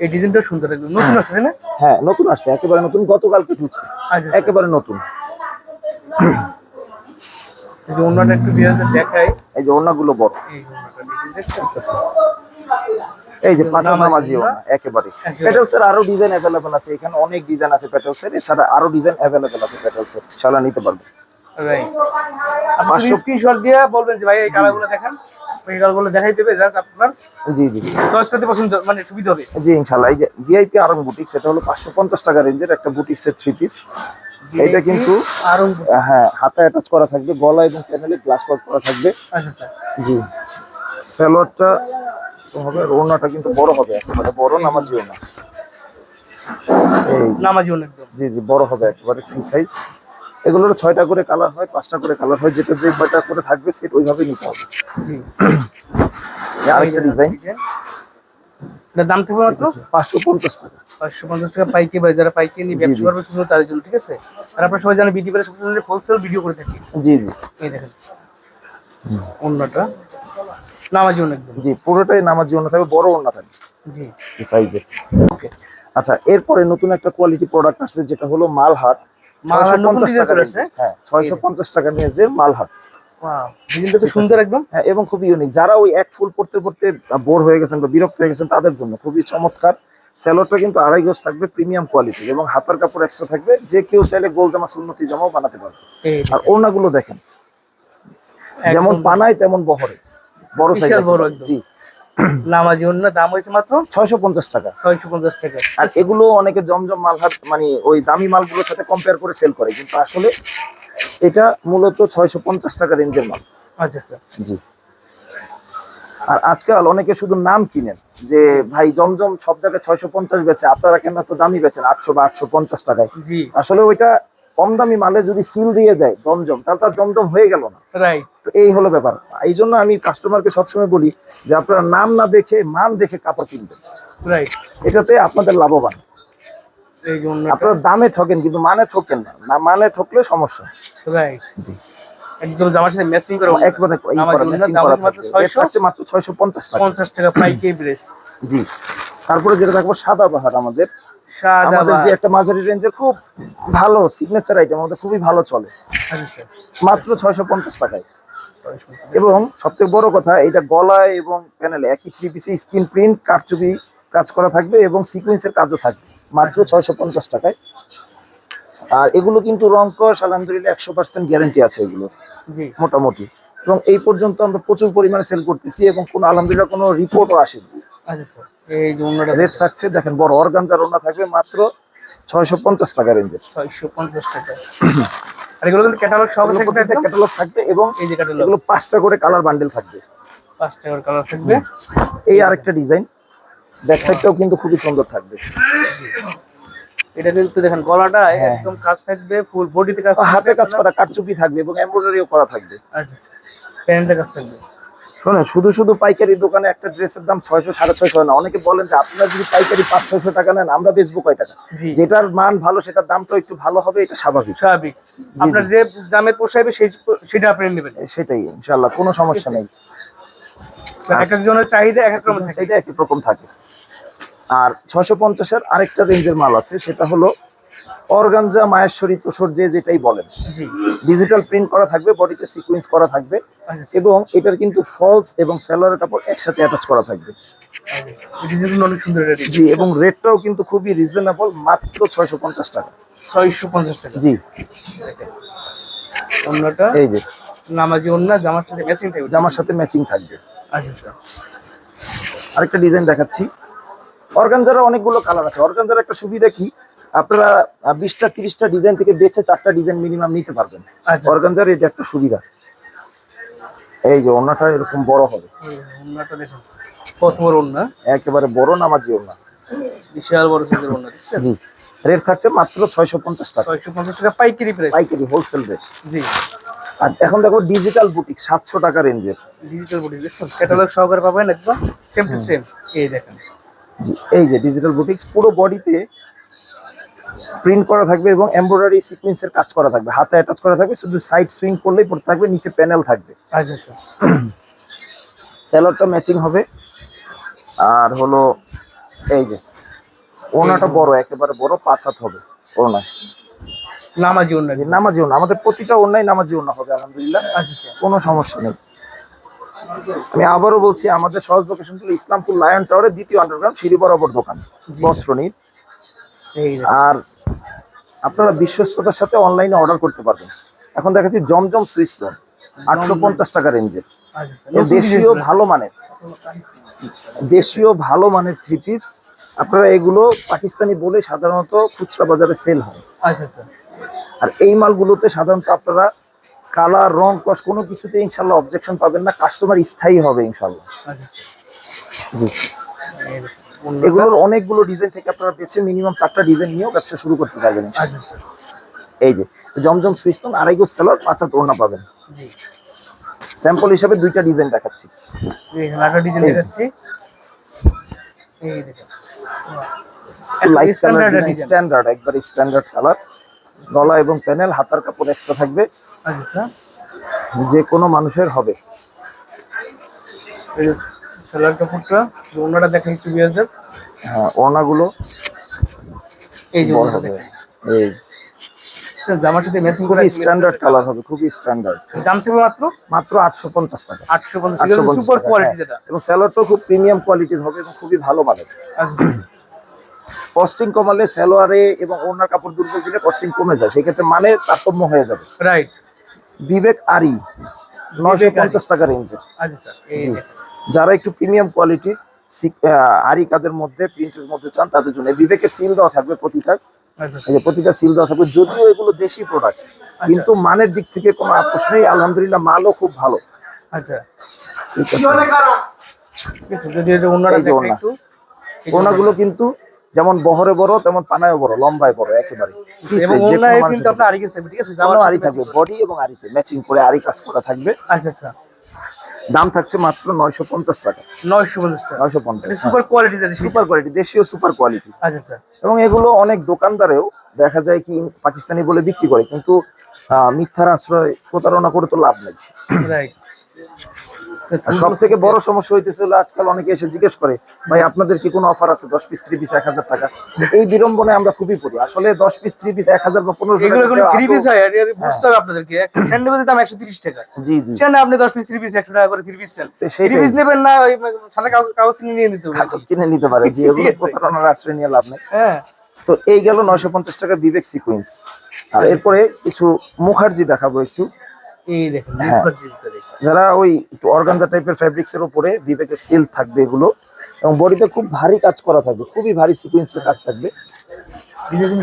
[SPEAKER 2] এই ডিজাইনটা সুন্দর একদম নতুন আছে তাই না?
[SPEAKER 1] হ্যাঁ নতুন আসছে একেবারে নতুন। গতকালকে ঢুকছে।
[SPEAKER 2] আচ্ছা।
[SPEAKER 1] একেবারে নতুন।
[SPEAKER 2] এই যে ওনাটা একটু দেখাই।
[SPEAKER 1] এই যে ওড়নাগুলো বড়।
[SPEAKER 2] এই ওনাটা ডিজাইন দেখছেন?
[SPEAKER 1] এই যে পাঁচা
[SPEAKER 2] নামাজি
[SPEAKER 1] একেবারে। পেটেলসের আরও ডিজাইন অ্যাভেলেবেল আছে এখানে অনেক ডিজাইন আছে পেটেলসের এছাড়া আরও ডিজাইন অ্যাভেলেবেল আছে পেটেলসের শালা নিতে পারবে।
[SPEAKER 2] আপনি স্ক্রিনশট দিয়ে বলবেন যে ভাই এই কালারগুলো দেখান। এই দেখাই দেবে যাক আপনার
[SPEAKER 1] জি জি
[SPEAKER 2] চয়েস করতে পছন্দ মানে সুবিধা হবে।
[SPEAKER 1] জি এই যে ভিআইপি আরং বুটিক সেটা হলো পাঁচশো পঞ্চাশ টাকা রেঞ্জের একটা থ্রি পিস এটা কিন্তু
[SPEAKER 2] আরও
[SPEAKER 1] হ্যাঁ হাতে অ্যাটাচ করা থাকবে গলা এবং প্যানেলে গ্লাস ওয়ার্ক করা থাকবে।
[SPEAKER 2] আচ্ছা
[SPEAKER 1] জি। স্যালোয়ারটা হবে আর ওড়নাটা কিন্তু বড় হবে একেবারে বড় নামাজি ওড়না এই
[SPEAKER 2] নামাজি ওনা একদম।
[SPEAKER 1] জি জি বড় হবে একেবারে ফ্রি সাইজ এগুলোর ছয়টা করে কালার হয় পাঁচটা করে কালার হয় যেটা যে কয়টা করে থাকবে সেটা ওইভাবেই নিতে হবে।
[SPEAKER 2] জি
[SPEAKER 1] আরেকটা ডিজাইন
[SPEAKER 2] দাম থাকবে মাত্র?
[SPEAKER 1] পাঁচশো পঞ্চাশ টাকা।
[SPEAKER 2] পাঁচশো পঞ্চাশ টাকা পাইকি বাই যারা পাইকি নিয়ে ব্যবসা। করবে শুধু তাদের জন্য ঠিক আছে? আর আপনারা সবাই জানেন বিডি বেলা সবসময় হোলসেল ভিডিও করে থাকি।
[SPEAKER 1] জি জি।
[SPEAKER 2] এই দেখেন। অন্যটা
[SPEAKER 1] জি পুরোটাই থাকবে বড় ওড়না থাকবে।
[SPEAKER 2] জি।
[SPEAKER 1] এই ওকে আচ্ছা এরপরে নতুন একটা কোয়ালিটি প্রোডাক্ট আসছে যেটা হলো মালহাট।
[SPEAKER 2] মালহাট নতুন
[SPEAKER 1] 650
[SPEAKER 2] design
[SPEAKER 1] টাকা
[SPEAKER 2] চলে
[SPEAKER 1] range
[SPEAKER 2] আসছে?
[SPEAKER 1] এ। হ্যাঁ ছয়শো পঞ্চাশ টাকা নিয়ে যে মালহাট।
[SPEAKER 2] সুন্দর একদম।
[SPEAKER 1] হ্যাঁ এবং খুবই ইউনিক যারা ওই এক ফুল পড়তে পড়তে বোর হয়ে গেছেন বা বিরক্ত হয়ে গেছেন তাদের জন্য খুবই চমৎকার। স্যালোডটা কিন্তু আড়াই গজ থাকবে প্রিমিয়াম কোয়ালিটি এবং হাতার কাপড় এক্সট্রা থাকবে যে কেউ চাইলে গোল জামা সুন্নতি জামাও বানাতে পারবে। আর ওড়নাগুলো দেখেন। যেমন বানায় তেমন বহরে। বড় সাইজ
[SPEAKER 2] বড়
[SPEAKER 1] জি।
[SPEAKER 2] নামাজি অন্য দাম হয়েছে মাত্র
[SPEAKER 1] ছয়শো পঞ্চাশ টাকা।
[SPEAKER 2] ছয়শো পঞ্চাশ টাকা।
[SPEAKER 1] আর এগুলো অনেকে জমজম মাল হাত মানে ওই দামি মালগুলোর সাথে কম্পেয়ার করে সেল করে। কিন্তু আসলে এটা মূলত ছয়শো পঞ্চাশ টাকা রেঞ্জের মাল।
[SPEAKER 2] আচ্ছা আচ্ছা।
[SPEAKER 1] জি। আর আজকাল অনেকে শুধু নাম কিনেন যে ভাই জমজম সব জায়গায় ছয়শো পঞ্চাশ বেছে আপনারা কেন এত দামি বেছেন আটশো বা আটশো পঞ্চাশ টাকায়?
[SPEAKER 2] জি।
[SPEAKER 1] আসলে ওইটা কম দামি মালে যদি সিল দিয়ে দেয় জমজম তাহলে তার জমজম হয়ে গেল না।
[SPEAKER 2] রাইট
[SPEAKER 1] তো এই হলো ব্যাপার। এই জন্য আমি কাস্টমারকে সবসময় বলি যে আপনারা নাম না দেখে মান দেখে কাপড় কিনবেন।
[SPEAKER 2] রাইট
[SPEAKER 1] এটাতে আপনাদের লাভবান। আপনারা দামে ঠকেন কিন্তু মানে ঠকেন না। না মানে ঠকলে সমস্যা
[SPEAKER 2] রাইট
[SPEAKER 1] জি।
[SPEAKER 2] একদম জামার সাথে ম্যাচিং করে
[SPEAKER 1] একবারে ই করা,
[SPEAKER 2] জন্য
[SPEAKER 1] matching
[SPEAKER 2] দাম
[SPEAKER 1] করা
[SPEAKER 2] হচ্ছে মাত্র
[SPEAKER 1] থাকবে। রেট
[SPEAKER 2] 600
[SPEAKER 1] হচ্ছে মাত্র ছয়শো পঞ্চাশ টাকা।
[SPEAKER 2] পঞ্চাশ টাকা পাইকে ড্রেস
[SPEAKER 1] জি। তারপরে যেটা থাকব সাদা বাহার আমাদের। আমাদের যে একটা মাঝারি রেঞ্জের খুব ভালো সিগনেচার আইটেম আমাদের খুবই ভালো চলে।
[SPEAKER 2] আচ্ছা।
[SPEAKER 1] মাত্র ছয়শো পঞ্চাশ টাকায়। এবং সবথেকে বড় কথা এটা গলায় এবং প্যানেলে একই থ্রি পিসে স্ক্রিন প্রিন্ট কারচুপি কাজ করা থাকবে এবং সিকুয়েন্সের কাজও থাকবে। মাত্র ছয়শো পঞ্চাশ টাকায়। আর এগুলো কিন্তু রং কস আলহামদুলিল্লাহ একশো পার্সেন্ট গ্যারেন্টি আছে এগুলোর মোটামুটি। এবং এই পর্যন্ত আমরা প্রচুর পরিমাণে সেল করতেছি এবং কোনো আলহামদুলিল্লাহ কোনো রিপোর্টও আসেনি।
[SPEAKER 2] আচ্ছা এই যে অন্যটা
[SPEAKER 1] রেট থাকছে দেখেন বড় অর্গানজার ওনা থাকবে মাত্র ছয়শো পঞ্চাশ টাকা রেঞ্জের।
[SPEAKER 2] ছয়শো পঞ্চাশ টাকা। আর এগুলো কিন্তু ক্যাটালগ সব থাকবে?
[SPEAKER 1] ক্যাটালগ থাকবে এবং
[SPEAKER 2] এই যে ক্যাটালগ
[SPEAKER 1] এগুলো পাঁচটা করে কালার বান্ডেল থাকবে।
[SPEAKER 2] পাঁচ টাকার কালার থাকবে।
[SPEAKER 1] এই আরেকটা ডিজাইন ব্যাক সাইডটাও কিন্তু খুবই সুন্দর থাকবে।
[SPEAKER 2] এটা কিন্তু দেখেন গলাটা
[SPEAKER 1] হ্যাঁ।
[SPEAKER 2] একদম কাজ থাকবে ফুল বডিতে কাজ
[SPEAKER 1] হাতে কাজ করা কারচুপি থাকবে এবং এমব্রয়ডারিও করা থাকবে।
[SPEAKER 2] আচ্ছা প্যান্টে কাজ থাকবে।
[SPEAKER 1] শোনেন শুধু শুধু পাইকারি দোকানে একটা ড্রেসের দাম ছয়শো সাড়ে ছয়শো না। অনেকে বলেন যে আপনারা যদি পাইকারি পাঁচ ছয়শো টাকা নেন আমরা বেচবো কয় টাকা? যেটার মান ভালো সেটার দামটা একটু ভালো হবে এটা স্বাভাবিক।
[SPEAKER 2] স্বাভাবিক। আপনার যে দামে পোষাইবে সেই সেটা আপনি নেবেন।
[SPEAKER 1] সেটাই ইনশাল্লাহ কোনো সমস্যা নেই।
[SPEAKER 2] এক একজনের চাহিদা এক এক রকম থাকে।
[SPEAKER 1] রকম আর ছয়শো পঞ্চাশের আরেকটা রেঞ্জের মাল আছে সেটা হলো অর্গানজা মায়েশ্বরী তোষর যে যেটাই বলেন। ডিজিটাল প্রিন্ট করা থাকবে বডিতে সিকোয়েন্স করা থাকবে
[SPEAKER 2] আচ্ছা।
[SPEAKER 1] এবং এটার কিন্তু ফলস এবং সেলারের কাপড় একসাথে অ্যাটাচ করা থাকবে।
[SPEAKER 2] অনেক সুন্দর
[SPEAKER 1] জি এবং রেটটাও কিন্তু খুবই রিজনেবল মাত্র ছয়শো পঞ্চাশ টাকা।
[SPEAKER 2] ছয়শো পঞ্চাশ টাকা।
[SPEAKER 1] জি।
[SPEAKER 2] অন্যটা?
[SPEAKER 1] এই যে।
[SPEAKER 2] নামাজি অন্য জামার সাথে ম্যাচিং থাকবে।
[SPEAKER 1] জামার সাথে ম্যাচিং থাকবে।
[SPEAKER 2] আচ্ছা আচ্ছা।
[SPEAKER 1] আরেকটা ডিজাইন দেখাচ্ছি। অর্গানজার অনেকগুলো কালার আছে। অর্গানজার একটা সুবিধা কি? আপনারা বিশটা তিরিশটা ডিজাইন থেকে বেছে চারটা ডিজাইন মিনিমাম নিতে পারবেন।
[SPEAKER 2] আচ্ছা।
[SPEAKER 1] অর্গানজার এটা একটা সুবিধা। এই যে ওনাটা এরকম বড় হবে।
[SPEAKER 2] অন্যটা দেখুন কত বড় অন্য
[SPEAKER 1] একেবারে বড় নামাজি ওনা
[SPEAKER 2] বিশাল বড় সাইজের অন্য
[SPEAKER 1] জি। রেট থাকছে মাত্র ছয়শো পঞ্চাশ টাকা।
[SPEAKER 2] ছয়শো পঞ্চাশ টাকা পাইকারি প্রাইস
[SPEAKER 1] পাইকারি হোলসেল রেট
[SPEAKER 2] জি।
[SPEAKER 1] আর এখন দেখো ডিজিটাল বুটিক সাতশো টাকা রেঞ্জের
[SPEAKER 2] ডিজিটাল ক্যাটালগ সহকারে পাবেন একদম সেম টু সেম এই দেখেন।
[SPEAKER 1] জি এই যে ডিজিটাল বুটিক্স পুরো বডিতে প্রিন্ট করা থাকবে এবং এমব্রয়ডারি সিকোয়েন্সের কাজ করা থাকবে। হাতে অ্যাটাচ করা থাকবে শুধু সাইড সুইং করলেই পড়তে থাকবে নিচে প্যানেল থাকবে।
[SPEAKER 2] আচ্ছা আচ্ছা।
[SPEAKER 1] স্যালোয়ারটা ম্যাচিং হবে। আর হলো এই যে ওনাটা বড় একেবারে বড় পাঁচ হাত হবে ওনা
[SPEAKER 2] নামাজি অন্য
[SPEAKER 1] যে নামাজি ওনা আমাদের প্রতিটা ওনাই নামাজি ওনা হবে আলহামদুলিল্লাহ।
[SPEAKER 2] আচ্ছা আচ্ছা।
[SPEAKER 1] কোনো সমস্যা নেই। আমি আবারও বলছি আমাদের সহজ লোকেশন হলো ইসলামপুর লায়ন টাওয়ারের দ্বিতীয় আন্ডারগ্রাউন্ড সিঁড়ি বরাবর দোকান। বস্ত্রনীত। আর আপনারা বিশ্বস্ততার সাথে অনলাইনে অর্ডার করতে পারবেন। এখন দেখাচ্ছি জমজম সুইস লোন আটশো পঞ্চাশ টাকা রেঞ্জের
[SPEAKER 2] আচ্ছা আচ্ছা।
[SPEAKER 1] দেশীয় ভালো মানের। দেশীয় ভালো মানের থ্রি পিস আপনারা এগুলো পাকিস্তানি বলে সাধারণত খুচরা বাজারে সেল হয়।
[SPEAKER 2] আচ্ছা
[SPEAKER 1] আর এই মালগুলোতে সাধারণত আপনারা কালার রং কস কোনো কিছুতে ইনশাল্লাহ অবজেকশন পাবেন না। কাস্টমার স্থায়ী হবে ইনশাল্লাহ। জি। এগুলোর অনেকগুলো ডিজাইন থেকে আপনারা বেছে মিনিমাম চারটা ডিজাইন নিয়েও ব্যবসা শুরু করতে পারবেন।
[SPEAKER 2] আচ্ছা আচ্ছা।
[SPEAKER 1] এই যে জমজম সুইস্টন আড়াই গোজ সেলার পাঁচ হাত ওড়না পাবেন। স্যাম্পল হিসাবে দুইটা ডিজাইন দেখাচ্ছি।
[SPEAKER 2] ডিজাইন। দেখাচ্ছি।
[SPEAKER 1] লাইট কালার স্ট্যান্ডার্ড একবার স্ট্যান্ডার্ড কালার গলা এবং প্যানেল হাতার কাপড় এক্সট্রা থাকবে।
[SPEAKER 2] আচ্ছা
[SPEAKER 1] যে কোনো মানুষের হবে।
[SPEAKER 2] সালোয়ার কাপড়টা অন্যটা দেখেন একটু বিয়ারদের
[SPEAKER 1] হ্যাঁ ওড়নাগুলো
[SPEAKER 2] এই যে
[SPEAKER 1] এই
[SPEAKER 2] জামার সাথে ম্যাচিং করে
[SPEAKER 1] স্ট্যান্ডার্ড কালার হবে খুবই স্ট্যান্ডার্ড
[SPEAKER 2] দাম থাকবে মাত্র?
[SPEAKER 1] টাকা।
[SPEAKER 2] সুপার কোয়ালিটি
[SPEAKER 1] হ্যাঁ।
[SPEAKER 2] যেটা।
[SPEAKER 1] এবং স্যালোয়ারটাও খুব প্রিমিয়াম কোয়ালিটির হবে এবং খুবই ভালো মানের।
[SPEAKER 2] আচ্ছা
[SPEAKER 1] কস্টিং কমালে স্যালোয়ারে এবং কাপড় দুর্বল দিলে কস্টিং কমে যায়। সেক্ষেত্রে মানে তারতম্য হয়ে যাবে।
[SPEAKER 2] রাইট
[SPEAKER 1] বিবেক আরি নয়শো পঞ্চাশ টাকা রেঞ্জের
[SPEAKER 2] আচ্ছা স্যার।
[SPEAKER 1] যারা একটু প্রিমিয়াম কোয়ালিটির আরি কাজের মধ্যে প্রিন্টের মধ্যে চান তাদের জন্য। এই বিবেকের সিল দেওয়া থাকবে প্রতিটা।
[SPEAKER 2] আচ্ছা।
[SPEAKER 1] যে প্রতিটা সিল দেওয়া থাকবে। যদিও এগুলো দেশি প্রোডাক্ট কিন্তু মানের দিক থেকে কোনো আপোষ নেই। আলহামদুলিল্লাহ মালও খুব ভালো।
[SPEAKER 2] আচ্ছা। যদি
[SPEAKER 1] কোনাগুলো কিন্তু যেমন বহরে বড় তেমন পানায়ও বড় লম্বায় বড় একেবারে।
[SPEAKER 2] আরি
[SPEAKER 1] থাকবে বডি এবং আরিতে ম্যাচিং করে আরি কাজ করা থাকবে।
[SPEAKER 2] আচ্ছা আচ্ছা।
[SPEAKER 1] দাম থাকছে মাত্র নয়শো পঞ্চাশ টাকা।
[SPEAKER 2] নয়শো পঞ্চাশ টাকা।
[SPEAKER 1] নয়শো পঞ্চাশ
[SPEAKER 2] সুপার কোয়ালিটি
[SPEAKER 1] সুপার কোয়ালিটি দেশীয় সুপার কোয়ালিটি
[SPEAKER 2] আচ্ছা আচ্ছা।
[SPEAKER 1] এবং এগুলো অনেক দোকানদারেও দেখা যায় কি পাকিস্তানি বলে বিক্রি করে কিন্তু মিথ্যার আশ্রয় প্রতারণা করে তো লাভ নেই।
[SPEAKER 2] রাইট
[SPEAKER 1] সব থেকে বড় সমস্যা হইতেছে হলো আজকাল অনেকে এসে জিজ্ঞেস করে ভাই আপনাদের কি কোনো অফার আছে? দশ পিস থ্রি পিস এক হাজার টাকা? এই বিড়ম্বনে আমরা খুবই পড়ি। আসলে দশ পিস থ্রি পিস এক হাজার বা পনেরোশো
[SPEAKER 2] থ্রি পিস হয়? বুঝতে হবে আপনাদেরকে। স্যান্ডেলের দাম একশো তিরিশ টাকা।
[SPEAKER 1] জি জি।
[SPEAKER 2] সেখানে আপনি দশ পিস থ্রি পিস একশো টাকা করে থ্রি পিস চান।
[SPEAKER 1] তো
[SPEAKER 2] থ্রি পিস নেবেন না ওই সাদা কাগজ কাগজ কিনে নিয়ে নিতে হবে।
[SPEAKER 1] কাগজ কিনে নিতে পারে যে এগুলো প্রতারণার আশ্রয় নিয়ে লাভ নেই।
[SPEAKER 2] হ্যাঁ।
[SPEAKER 1] তো এই গেল নয়শো পঞ্চাশ টাকা বিবেক সিকুয়েন্স আর এরপরে কিছু মুখার্জি দেখাবো একটু।
[SPEAKER 2] এই দেখেন
[SPEAKER 1] হ্যাঁ। যারা ওই অর্গানজা টাইপের ফ্যাব্রিক্স এর উপরে বিবেকের স্টিল থাকবে এগুলো এবং বডিতে খুব ভারী কাজ করা থাকবে খুবই ভারী সিকুয়েন্সের কাজ থাকবে।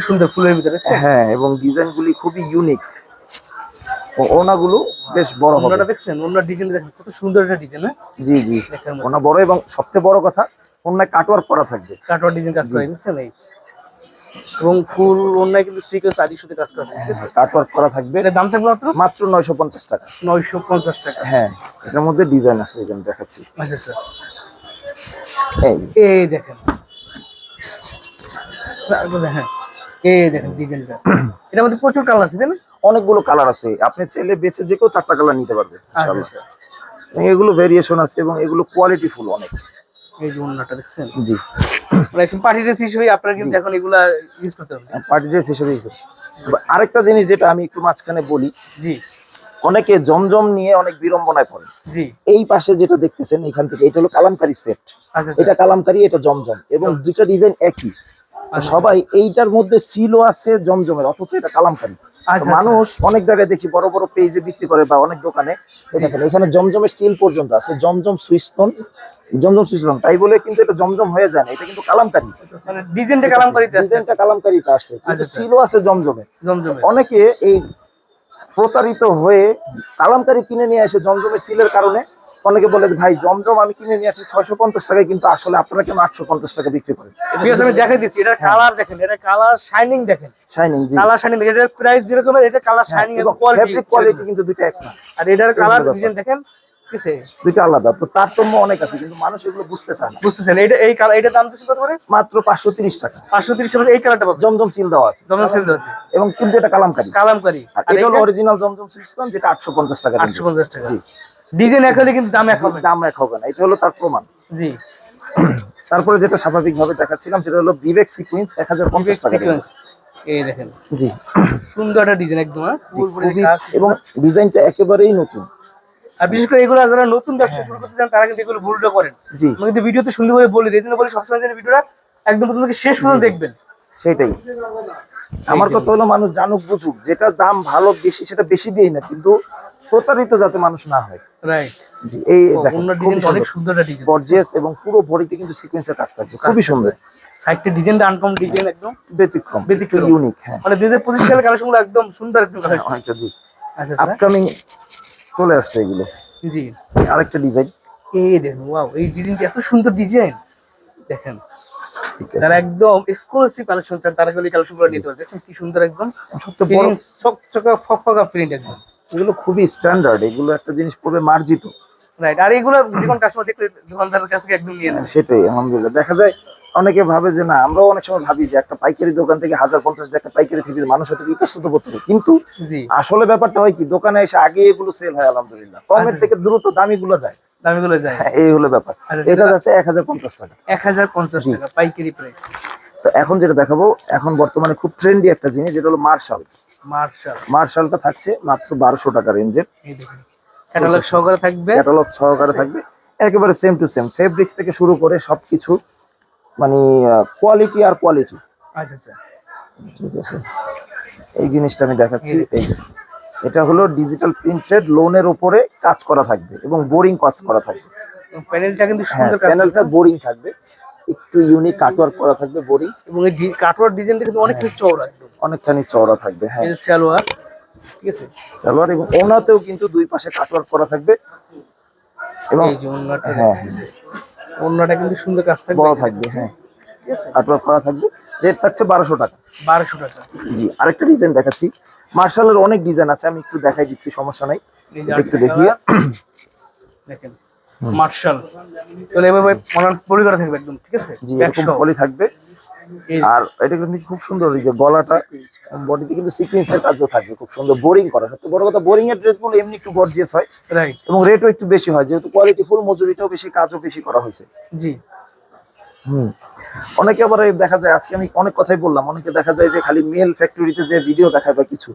[SPEAKER 2] সুন্দর ফুলের ভিতরে।
[SPEAKER 1] হ্যাঁ এবং ডিজাইন গুলি খুবই ইউনিক ওনাগুলো বেশ বড় হবে।
[SPEAKER 2] দেখছেন? অন্য ডিজাইন দেখেন কত সুন্দর একটা ডিজাইন হ্যাঁ?
[SPEAKER 1] জি জি। ওনা বড় এবং সবচেয়ে বড় কথা ওনায় কাটওয়ার্ক করা থাকবে।
[SPEAKER 2] কাটোয়ার ডিজাইন কাজ করে এই এবং ফুল অন্যায় কিন্তু সিকোয়েন্স আদি সাথে কাজ করা ঠিক আছে?
[SPEAKER 1] কাটওয়ার্ক করা থাকবে
[SPEAKER 2] এটার দাম থাকবে মাত্র?
[SPEAKER 1] মাত্র নয়শো পঞ্চাশ টাকা।
[SPEAKER 2] নয়শো পঞ্চাশ টাকা।
[SPEAKER 1] হ্যাঁ এটার মধ্যে ডিজাইন আছে এখানে দেখাচ্ছি।
[SPEAKER 2] আচ্ছা আচ্ছা।
[SPEAKER 1] এই।
[SPEAKER 2] এই দেখেন। হ্যাঁ এই দেখেন ডিজাইনটা। [CLEARS THROAT] এটার মধ্যে প্রচুর কালার আছে তাই না?
[SPEAKER 1] অনেকগুলো কালার আছে। আপনি চাইলে বেছে যে কেউ চারটা কালার নিতে পারবে
[SPEAKER 2] আচ্ছা
[SPEAKER 1] ইনশাআল্লাহ।
[SPEAKER 2] আচ্ছা।
[SPEAKER 1] এগুলো ভেরিয়েশন আছে এবং এগুলো কোয়ালিটি ফুল অনেক।
[SPEAKER 2] এই যে ওন্নাটা দেখছেন?
[SPEAKER 1] জি।
[SPEAKER 2] মানে পার্টি ড্রেস হিসেবে আপনারা কিন্তু এখন এগুলা ইউজ করতে হবে
[SPEAKER 1] পার্টি ড্রেস হিসেবে করি। আরেকটা জিনিস যেটা আমি একটু মাঝখানে বলি
[SPEAKER 2] জি।
[SPEAKER 1] অনেকে জমজম নিয়ে অনেক বিড়ম্বনায় পড়ে।
[SPEAKER 2] জি।
[SPEAKER 1] এই পাশে যেটা দেখতেছেন এখান থেকে এটা হলো কালামকারি সেট
[SPEAKER 2] আচ্ছা
[SPEAKER 1] এটা কালামকারি এটা জমজম এবং দুইটা ডিজাইন একই।
[SPEAKER 2] আচ্ছা।
[SPEAKER 1] সবাই এইটার মধ্যে সিলও আছে জমজমের অথচ এটা কালামকারি
[SPEAKER 2] আচ্ছা,
[SPEAKER 1] মানুষ অনেক জায়গায় দেখি বড় বড় পেজে বিক্রি করে বা অনেক দোকানে। দেখেন এখানে জমজমের সিল পর্যন্ত আছে। জমজম সুইস্টোন জমজম সুইস্টোন তাই বলে কিন্তু এটা জমজম হয়ে যায় না এটা কিন্তু কালামকারি
[SPEAKER 2] মানে ডিজাইনটা কালাম করিতে আছে।
[SPEAKER 1] ডিজাইনটা কালামকারিতে আসছে কিন্তু
[SPEAKER 2] আচ্ছা, আচ্ছা।
[SPEAKER 1] সিলও আছে জমজমে।
[SPEAKER 2] জমজমে।
[SPEAKER 1] অনেকে এই প্রতারিত হয়ে কালামকারি কিনে নিয়ে আসে জমজমের সিলের কারণে অনেকে বলে ভাই জমজম আমি কিনে নিয়ে আসি ছয়শো পঞ্চাশ টাকায় কিন্তু আসলে আপনারা কেন আটশো পঞ্চাশ টাকা বিক্রি করেন?
[SPEAKER 2] আমি দেখাই দিচ্ছি এটা কালার দেখেন এটা কালার শাইনিং দেখেন।
[SPEAKER 1] শাইনিং
[SPEAKER 2] কালার শাইনিং এটার প্রাইস যেরকম এটা কালার শাইনিং এবং কোয়ালিটি
[SPEAKER 1] কোয়ালিটি কিন্তু দুইটা এক না।
[SPEAKER 2] আর এটার কালার ডিজাইন দেখেন
[SPEAKER 1] দুইটা আলাদা তো তারতম্য অনেক আছে কিন্তু মানুষ এগুলো বুঝতে চায় না।
[SPEAKER 2] বুঝতেছেন এটা এই কালার এটা দাম দিচ্ছে কত করে?
[SPEAKER 1] মাত্র পাঁচশো তিরিশ টাকা।
[SPEAKER 2] পাঁচশো তিরিশ টাকা এই কালারটা পাবেন।
[SPEAKER 1] জমজম সিল দেওয়া আছে।
[SPEAKER 2] জমজম সেল আছে।
[SPEAKER 1] এবং কিন্তু এটা কালামকারী।
[SPEAKER 2] কালামকারী।
[SPEAKER 1] আর এটা হলো অরিজিনাল জমজম সিস্টেম যেটা আটশো পঞ্চাশ টাকা
[SPEAKER 2] আটশো পঞ্চাশ টাকা।
[SPEAKER 1] জি।
[SPEAKER 2] ডিজাইন এক হলে কিন্তু দাম এক হবে
[SPEAKER 1] দাম এক হবে না। এটা হলো তার প্রমাণ।
[SPEAKER 2] জি।
[SPEAKER 1] তারপরে যেটা স্বাভাবিকভাবে দেখাচ্ছিলাম সেটা হলো বিবেক সিকুয়েন্স এক হাজার পঞ্চাশ টাকা
[SPEAKER 2] সিকোয়েন্স এই দেখেন।
[SPEAKER 1] জি।
[SPEAKER 2] সুন্দর একটা ডিজাইন একদম হ্যাঁ?
[SPEAKER 1] এবং ডিজাইনটা একেবারেই নতুন।
[SPEAKER 2] আর বিশেষ করে এগুলো যারা নতুন ব্যবসা শুরু করতে চান তারা কিন্তু এগুলো ভুলটা করেন।
[SPEAKER 1] জি।
[SPEAKER 2] আমি কিন্তু ভিডিওতে সুন্দর করে বলি দিই এই জন্য বলি সবসময় যেন ভিডিওটা একদম প্রথম থেকে শেষ পর্যন্ত দেখবেন।
[SPEAKER 1] সেটাই আমার কথা হলো মানুষ জানুক বুঝুক যেটা দাম ভালো বেশি সেটা বেশি দিই না কিন্তু প্রতারিত যাতে মানুষ না হয়।
[SPEAKER 2] রাইট
[SPEAKER 1] জি এই
[SPEAKER 2] অনেক সুন্দর। ডিজাইন
[SPEAKER 1] গর্জিয়াস এবং পুরো বডিতে কিন্তু সিকোয়েন্সের কাজ থাকবে খুবই সুন্দর।
[SPEAKER 2] সাইডটা ডিজাইনটা আনকম ডিজাইন একদম।
[SPEAKER 1] ব্যতিক্রম
[SPEAKER 2] ব্যতিক্রম।
[SPEAKER 1] ইউনিক হ্যাঁ।
[SPEAKER 2] মানে সালের কালেকশনগুলো একদম সুন্দর একদম
[SPEAKER 1] জি
[SPEAKER 2] আচ্ছা আচ্ছা।
[SPEAKER 1] আপকামিং চলে আসছে এগুলো।
[SPEAKER 2] জি।
[SPEAKER 1] আরেকটা ডিজাইন
[SPEAKER 2] এই দেখুন ওয়াও এই ডিজাইনটা এত সুন্দর ডিজাইন দেখেন। যারা একদম এক্সক্লুসিভ কালেকশন চান তারা গেলে কালেকশনগুলো নিতে পারে দেখেন কি সুন্দর একদম।
[SPEAKER 1] সবচেয়ে বড়
[SPEAKER 2] চকচকা ফকফকা প্রিন্ট একদম।
[SPEAKER 1] এগুলো খুবই স্ট্যান্ডার্ড এগুলো একটা জিনিস পড়বে মার্জিত।
[SPEAKER 2] রাইট আর এগুলো যে কোন কাস্টমার দেখলে দোকানদারের কাছ থেকে একদম নিয়ে নেন
[SPEAKER 1] সেটাই আলহামদুলিল্লাহ। দেখা যায় অনেকে ভাবে যে না আমরাও অনেক সময় ভাবি যে একটা পাইকারি দোকান থেকে হাজার পঞ্চাশ টাকা পাইকারি থেকে মানুষ হয়তো ইতস্তত করতে পারে। কিন্তু আসলে ব্যাপারটা হয় কি দোকানে এসে আগে এগুলো সেল হয় আলহামদুলিল্লাহ। কমের
[SPEAKER 2] আচ্ছা।
[SPEAKER 1] থেকে দ্রুত দামি গুলো যায়।
[SPEAKER 2] দামিগুলো যায়।
[SPEAKER 1] হ্যাঁ, এই হলো ব্যাপার।
[SPEAKER 2] আচ্ছা,
[SPEAKER 1] এটা যাচ্ছে এক হাজার পঞ্চাশ টাকা।
[SPEAKER 2] এক হাজার পঞ্চাশ টাকা পাইকারি প্রাইস
[SPEAKER 1] তো এখন যেটা দেখাবো এখন বর্তমানে খুব ট্রেন্ডি একটা জিনিস যেটা হলো মার্শাল মার্শালটা থাকছে মাত্র বারোশো টাকা রেঞ্জের
[SPEAKER 2] ক্যাটালগ সহকারে থাকবে?
[SPEAKER 1] ক্যাটালগ সহকারে থাকবে। একেবারে সেম টু সেম ফেব্রিক্স থেকে শুরু করে সবকিছু মানে কোয়ালিটি আর কোয়ালিটি
[SPEAKER 2] আচ্ছা আচ্ছা।
[SPEAKER 1] ঠিক আছে। এই জিনিসটা আমি দেখাচ্ছি। এই এটা হলো ডিজিটাল প্রিন্টেড লোনের উপরে কাজ করা থাকবে এবং বোরিং কাজ করা থাকবে।
[SPEAKER 2] প্যানেলটা কিন্তু সুন্দর
[SPEAKER 1] প্যানেলটা বোরিং থাকবে। একটু ইউনিক কাটওয়ার্ক করা থাকবে বোরিং
[SPEAKER 2] এবং এই কাটওয়ার ডিজাইনটা কিন্তু অনেক কিছু চওড়া একদম।
[SPEAKER 1] অনেকখানি চওড়া থাকবে হ্যাঁ।
[SPEAKER 2] সালোয়ার ঠিক আছে?
[SPEAKER 1] সালোয়ার এবং ওনাতেও কিন্তু দুই পাশে কাটওয়ার্ক করা থাকবে। এবং
[SPEAKER 2] এই যে ওন্নাটা
[SPEAKER 1] হ্যাঁ
[SPEAKER 2] ওন্নাটা কিন্তু সুন্দর কাজ থাকবে।
[SPEAKER 1] বড় থাকবে হ্যাঁ।
[SPEAKER 2] ঠিক আছে?
[SPEAKER 1] কাটওয়ার্ক করা থাকবে। রেট থাকছে বারোশো টাকা।
[SPEAKER 2] বারোশো টাকা।
[SPEAKER 1] জি আরেকটা ডিজাইন দেখাচ্ছি। মার্শালের অনেক ডিজাইন আছে আমি একটু দেখাই দিচ্ছি সমস্যা নাই। একটু দেখিয়ে।
[SPEAKER 2] দেখেন। মার্শাল। তাহলে এভাবে পরি করা থাকবে একদম ঠিক আছে?
[SPEAKER 1] জি এরকম পলি থাকবে। আর এটা কিন্তু খুব সুন্দর এই যে গলাটা বডিতে কিন্তু সিকোয়েন্সের কাজও থাকবে খুব সুন্দর বোরিং করা। সবচেয়ে বড় কথা বোরিং এর ড্রেসগুলো এমনি একটু গর্জিয়াস হয়
[SPEAKER 2] রাইট
[SPEAKER 1] এবং রেটও একটু বেশি হয় যেহেতু কোয়ালিটি ফুল মজুরিটাও বেশি কাজও বেশি করা হয়েছে।
[SPEAKER 2] জি।
[SPEAKER 1] হুম। অনেকে আবার দেখা যায় আজকে আমি অনেক কথাই বললাম অনেকে দেখা যায় যে খালি মেল ফ্যাক্টরিতে যে ভিডিও দেখায় বা কিছু।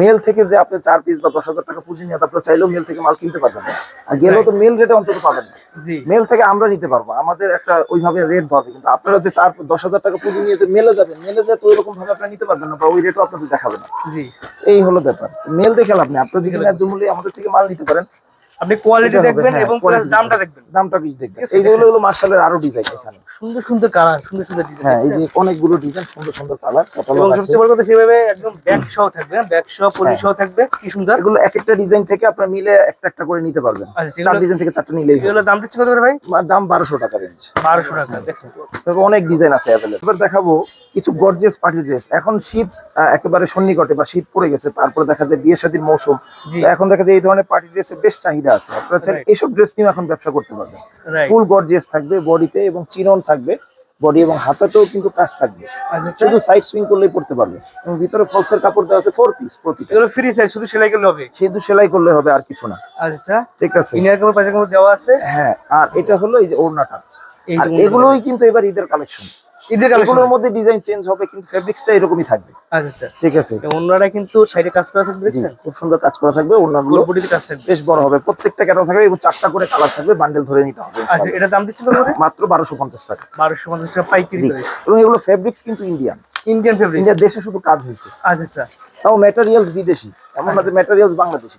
[SPEAKER 1] মেল থেকে যে আপনি চার পিস বা দশ হাজার টাকা পুঁজি নিয়ে তারপরে চাইলেও মেল থেকে মাল কিনতে পারবেন না। আর গেলেও তো মেল রেটে অন্তত পাবেন না। মেল থেকে আমরা নিতে পারব আমাদের একটা ওইভাবে রেট ধরবে কিন্তু আপনারা যে চার দশ হাজার টাকা পুঁজি নিয়ে যে মেলে যাবেন মেলে যায় তো ওইরকম ভাবে আপনারা নিতে পারবেন না বা ওই রেটও আপনাদের দেখাবে না। এই হলো ব্যাপার। মেল দেখে লাভ নেই। আপনারা যদি ন্যায্য মূল্যে আমাদের থেকে মাল নিতে পারেন
[SPEAKER 2] আপনি কোয়ালিটি দেখবেন
[SPEAKER 1] হ্যাঁ,
[SPEAKER 2] এবং প্লাস দামটা
[SPEAKER 1] দেখবেন। দামটা বেশি দেখবেন। এই যেগুলো হলো মার্শালের আরও ডিজাইন এখানে।
[SPEAKER 2] সুন্দর সুন্দর কালার সুন্দর সুন্দর
[SPEAKER 1] হ্যাঁ এই
[SPEAKER 2] ডিজাইন
[SPEAKER 1] যে অনেকগুলো ডিজাইন সুন্দর সুন্দর কালার
[SPEAKER 2] এবং সবচেয়ে বড় কথা সেভাবে একদম ব্যাগ সহ থাকবে ব্যাগ সহ পলি
[SPEAKER 1] হ্যাঁ।
[SPEAKER 2] সহ থাকবে কি সুন্দর?
[SPEAKER 1] এগুলো এক একটা ডিজাইন থেকে আপনারা মিলে একটা একটা করে নিতে পারবেন।
[SPEAKER 2] আচ্ছা
[SPEAKER 1] চার ডিজাইন থেকে চারটা নিলেই
[SPEAKER 2] এগুলো দাম দিচ্ছে কত করে ভাই?
[SPEAKER 1] দাম বারোশো টাকা রেঞ্জ
[SPEAKER 2] বারোশো টাকা দেখছেন?
[SPEAKER 1] তবে অনেক ডিজাইন আছে অ্যাভেলেবল এবার দেখাবো কিছু গর্জিয়াস পার্টি ড্রেস এখন শীত একেবারে সন্নিকটে বা শীত পড়ে গেছে তারপরে দেখা যায় বিয়ে শাদীর মৌসুম। এখন দেখা যায় এই ধরনের পার্টি ড্রেসের বেশ চাহিদা আছে। আপনারা এইসব ড্রেস নিয়ে এখন ব্যবসা করতে পারবেন। ফুল গর্জিয়াস থাকবে বডিতে এবং চিরন থাকবে বডি এবং হাতাতেও কিন্তু কাজ থাকবে।
[SPEAKER 2] আচ্ছা
[SPEAKER 1] শুধু সাইড সুইং করলেই পড়তে পারবে এবং ভিতরে ফলসের কাপড় দেওয়া আছে ফোর পিস প্রতিটা।
[SPEAKER 2] এগুলো ফ্রি সাইজ শুধু সেলাই করলে হবে?
[SPEAKER 1] শুধু সেলাই করলে হবে আর কিছু না।
[SPEAKER 2] আচ্ছা
[SPEAKER 1] ঠিক আছে।
[SPEAKER 2] ইনার কাপড় পাজামা কাপড় দেওয়া আছে?
[SPEAKER 1] হ্যাঁ আর এটা হলো এই যে ওড়নাটা। এগুলোই কিন্তু এবার ঈদের কালেকশন
[SPEAKER 2] ঈদের কালেকশন
[SPEAKER 1] এগুলোর মধ্যে ডিজাইন চেঞ্জ হবে কিন্তু ফেব্রিক্সটা এরকমই থাকবে।
[SPEAKER 2] আচ্ছা আচ্ছা।
[SPEAKER 1] ঠিক আছে?
[SPEAKER 2] অন্যরা কিন্তু সাইডে কাজ করা থাকবে দেখছেন?
[SPEAKER 1] খুব সুন্দর কাজ করা থাকবে
[SPEAKER 2] পুরোপুরিতে কাজ থাকবে।
[SPEAKER 1] বেশ বড় হবে। প্রত্যেকটা ক্যাটাল থাকবে এবং চারটা করে কালার থাকবে বান্ডেল ধরে নিতে হবে
[SPEAKER 2] আচ্ছা এটা দাম দিচ্ছে কত করে
[SPEAKER 1] মাত্র বারোশো পঞ্চাশ টাকা।
[SPEAKER 2] বারোশো পঞ্চাশ টাকা পাইকারি
[SPEAKER 1] এবং এগুলো ফেব্রিক্স কিন্তু ইন্ডিয়ান
[SPEAKER 2] ইন্ডিয়ান ফেব্রিক
[SPEAKER 1] ইন্ডিয়ার দেশে শুধু কাজ হয়েছে।
[SPEAKER 2] আচ্ছা আচ্ছা।
[SPEAKER 1] তাও ম্যাটেরিয়ালস বিদেশি। এমন না যে ম্যাটেরিয়ালস বাংলাদেশি।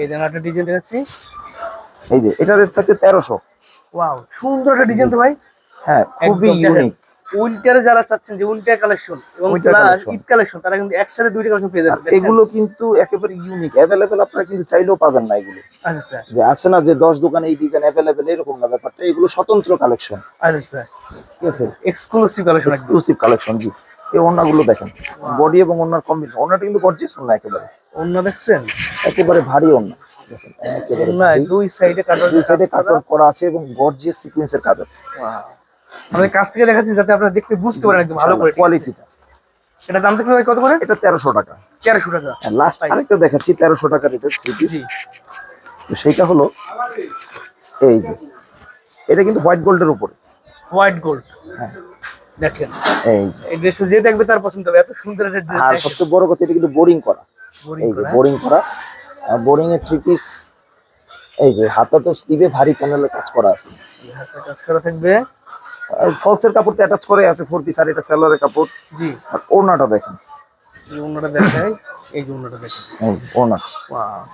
[SPEAKER 2] এই যে একটা ডিজাইন দেখাচ্ছি।
[SPEAKER 1] এই যে এটা রেট থাকছে তেরোশো।
[SPEAKER 2] ওয়াও সুন্দর একটা ডিজাইন তো ভাই।
[SPEAKER 1] হ্যাঁ খুবই। ইউনিক
[SPEAKER 2] উইন্টারে যারা চাচ্ছেন যে উইন্টার কালেকশন এবং। ঈদ কালেকশন তারা কিন্তু একসাথে দুইটা কালেকশন পেয়ে যাচ্ছে।
[SPEAKER 1] এগুলো কিন্তু একেবারে ইউনিক অ্যাভেলেবেল আপনারা কিন্তু চাইলেও পাবেন না এগুলো।
[SPEAKER 2] আচ্ছা আচ্ছা।
[SPEAKER 1] যে আছে না যে দশ দোকানে এই ডিজাইন অ্যাভেলেবেল এরকম না ব্যাপারটা এগুলো স্বতন্ত্র কালেকশন।
[SPEAKER 2] আচ্ছা আচ্ছা।
[SPEAKER 1] ঠিক আছে?
[SPEAKER 2] এক্সক্লুসিভ কালেকশন
[SPEAKER 1] এক্সক্লুসিভ কালেকশন জি। এই ওড়নাগুলো দেখেন বডি এবং ওড়নার কম্বিনেশন ওড়নাটা কিন্তু গর্জিয়াস ওড়না একেবারে।
[SPEAKER 2] অন্য দেখছেন?
[SPEAKER 1] একেবারে ভারী একেবারে
[SPEAKER 2] দুই সাইডে কাটার
[SPEAKER 1] দুই সাইডে কাটওয়ার্ক করা আছে এবং গর্জিয়াস সিকোয়েন্সের কাজ আছে
[SPEAKER 2] আমাদের কাছ থেকে দেখাচ্ছি যাতে আপনারা দেখতে বুঝতে পারেন একদম ভালো করে
[SPEAKER 1] কোয়ালিটিটা
[SPEAKER 2] এটা দাম ভাই কত করে?
[SPEAKER 1] এটা তেরোশো টাকা।
[SPEAKER 2] তেরোশো টাকা।
[SPEAKER 1] লাস্ট
[SPEAKER 2] তাই।
[SPEAKER 1] আরেকটা দেখাচ্ছি তেরোশো টাকা এটা থ্রি
[SPEAKER 2] জি।
[SPEAKER 1] তো সেইটা হলো এই যে এটা কিন্তু হোয়াইট গোল্ডের উপরে।
[SPEAKER 2] হোয়াইট গোল্ড
[SPEAKER 1] হ্যাঁ।
[SPEAKER 2] দেখেন।
[SPEAKER 1] এই
[SPEAKER 2] ড্রেসটা যে দেখবে তার পছন্দ হবে। এত সুন্দর একটা ড্রেস
[SPEAKER 1] আর সবচেয়ে বড় কথা এটা কিন্তু বোরিং করা। এই যে বোরিং করা। বোরিং এর থ্রি পিস এই যে হাতাতে স্লিভে ভারী প্যানেলের কাজ করা আছে।
[SPEAKER 2] কাজ করা থাকবে।
[SPEAKER 1] ফলসের কাপড় তো অ্যাটাচ করে আছে ফোর পিস আর এটা সেলোয়ারের কাপড়।
[SPEAKER 2] জি।
[SPEAKER 1] আর ওড়নাটা দেখেন।
[SPEAKER 2] এই অন্যটা দেখাই এই যে অন্যটা দেখেন।
[SPEAKER 1] ওড়না।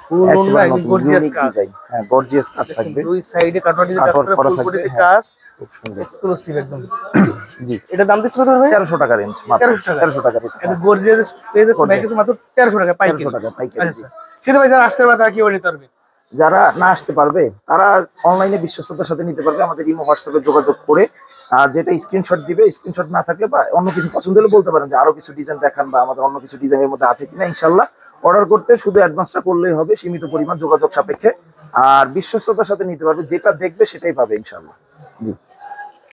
[SPEAKER 2] ফুল অন্য একদম গর্জিয়াস কাজ।
[SPEAKER 1] হ্যাঁ গর্জিয়াস কাজ থাকবে।
[SPEAKER 2] দুই সাইডে কাটওয়ার্ড কাজ করে ফুল বডিতে
[SPEAKER 1] হ্যাঁ।
[SPEAKER 2] কাজ।
[SPEAKER 1] খুব সুন্দর।
[SPEAKER 2] এক্সক্লুসিভ একদম।
[SPEAKER 1] জি।
[SPEAKER 2] এটা দাম দিচ্ছে কত ভাই?
[SPEAKER 1] তেরোশো টাকা রেঞ্জ মাত্র
[SPEAKER 2] 1300 টাকা। এটা গর্জিয়াস পেজেস
[SPEAKER 1] Gorgeous।
[SPEAKER 2] প্যাকেজ মাত্র 1300 টাকা পাইকারি।
[SPEAKER 1] তেরোশো টাকা পাইকারি
[SPEAKER 2] আচ্ছা কিন্তু ভাই যারা আসতে পারবে তারা কি নিতে পারবে?
[SPEAKER 1] যারা না আসতে পারবে তারা অনলাইনে বিশ্বস্ততার সাথে নিতে পারবে। আমাদের ইমো হোয়াটসঅ্যাপে যোগাযোগ করে আর যেটা স্ক্রিনশট দিবে স্ক্রিনশট না থাকলে বা অন্য কিছু পছন্দ হলে বলতে পারেন যে আরও কিছু ডিজাইন দেখান বা আমাদের অন্য কিছু ডিজাইনের মধ্যে আছে কিনা, ইনশাল্লাহ। অর্ডার করতে শুধু অ্যাডভান্সটা করলেই হবে, সীমিত পরিমাণ যোগাযোগ সাপেক্ষে। আর বিশ্বস্ততার সাথে নিতে পারবে, যেটা দেখবে সেটাই পাবে, ইনশাল্লাহ। জি।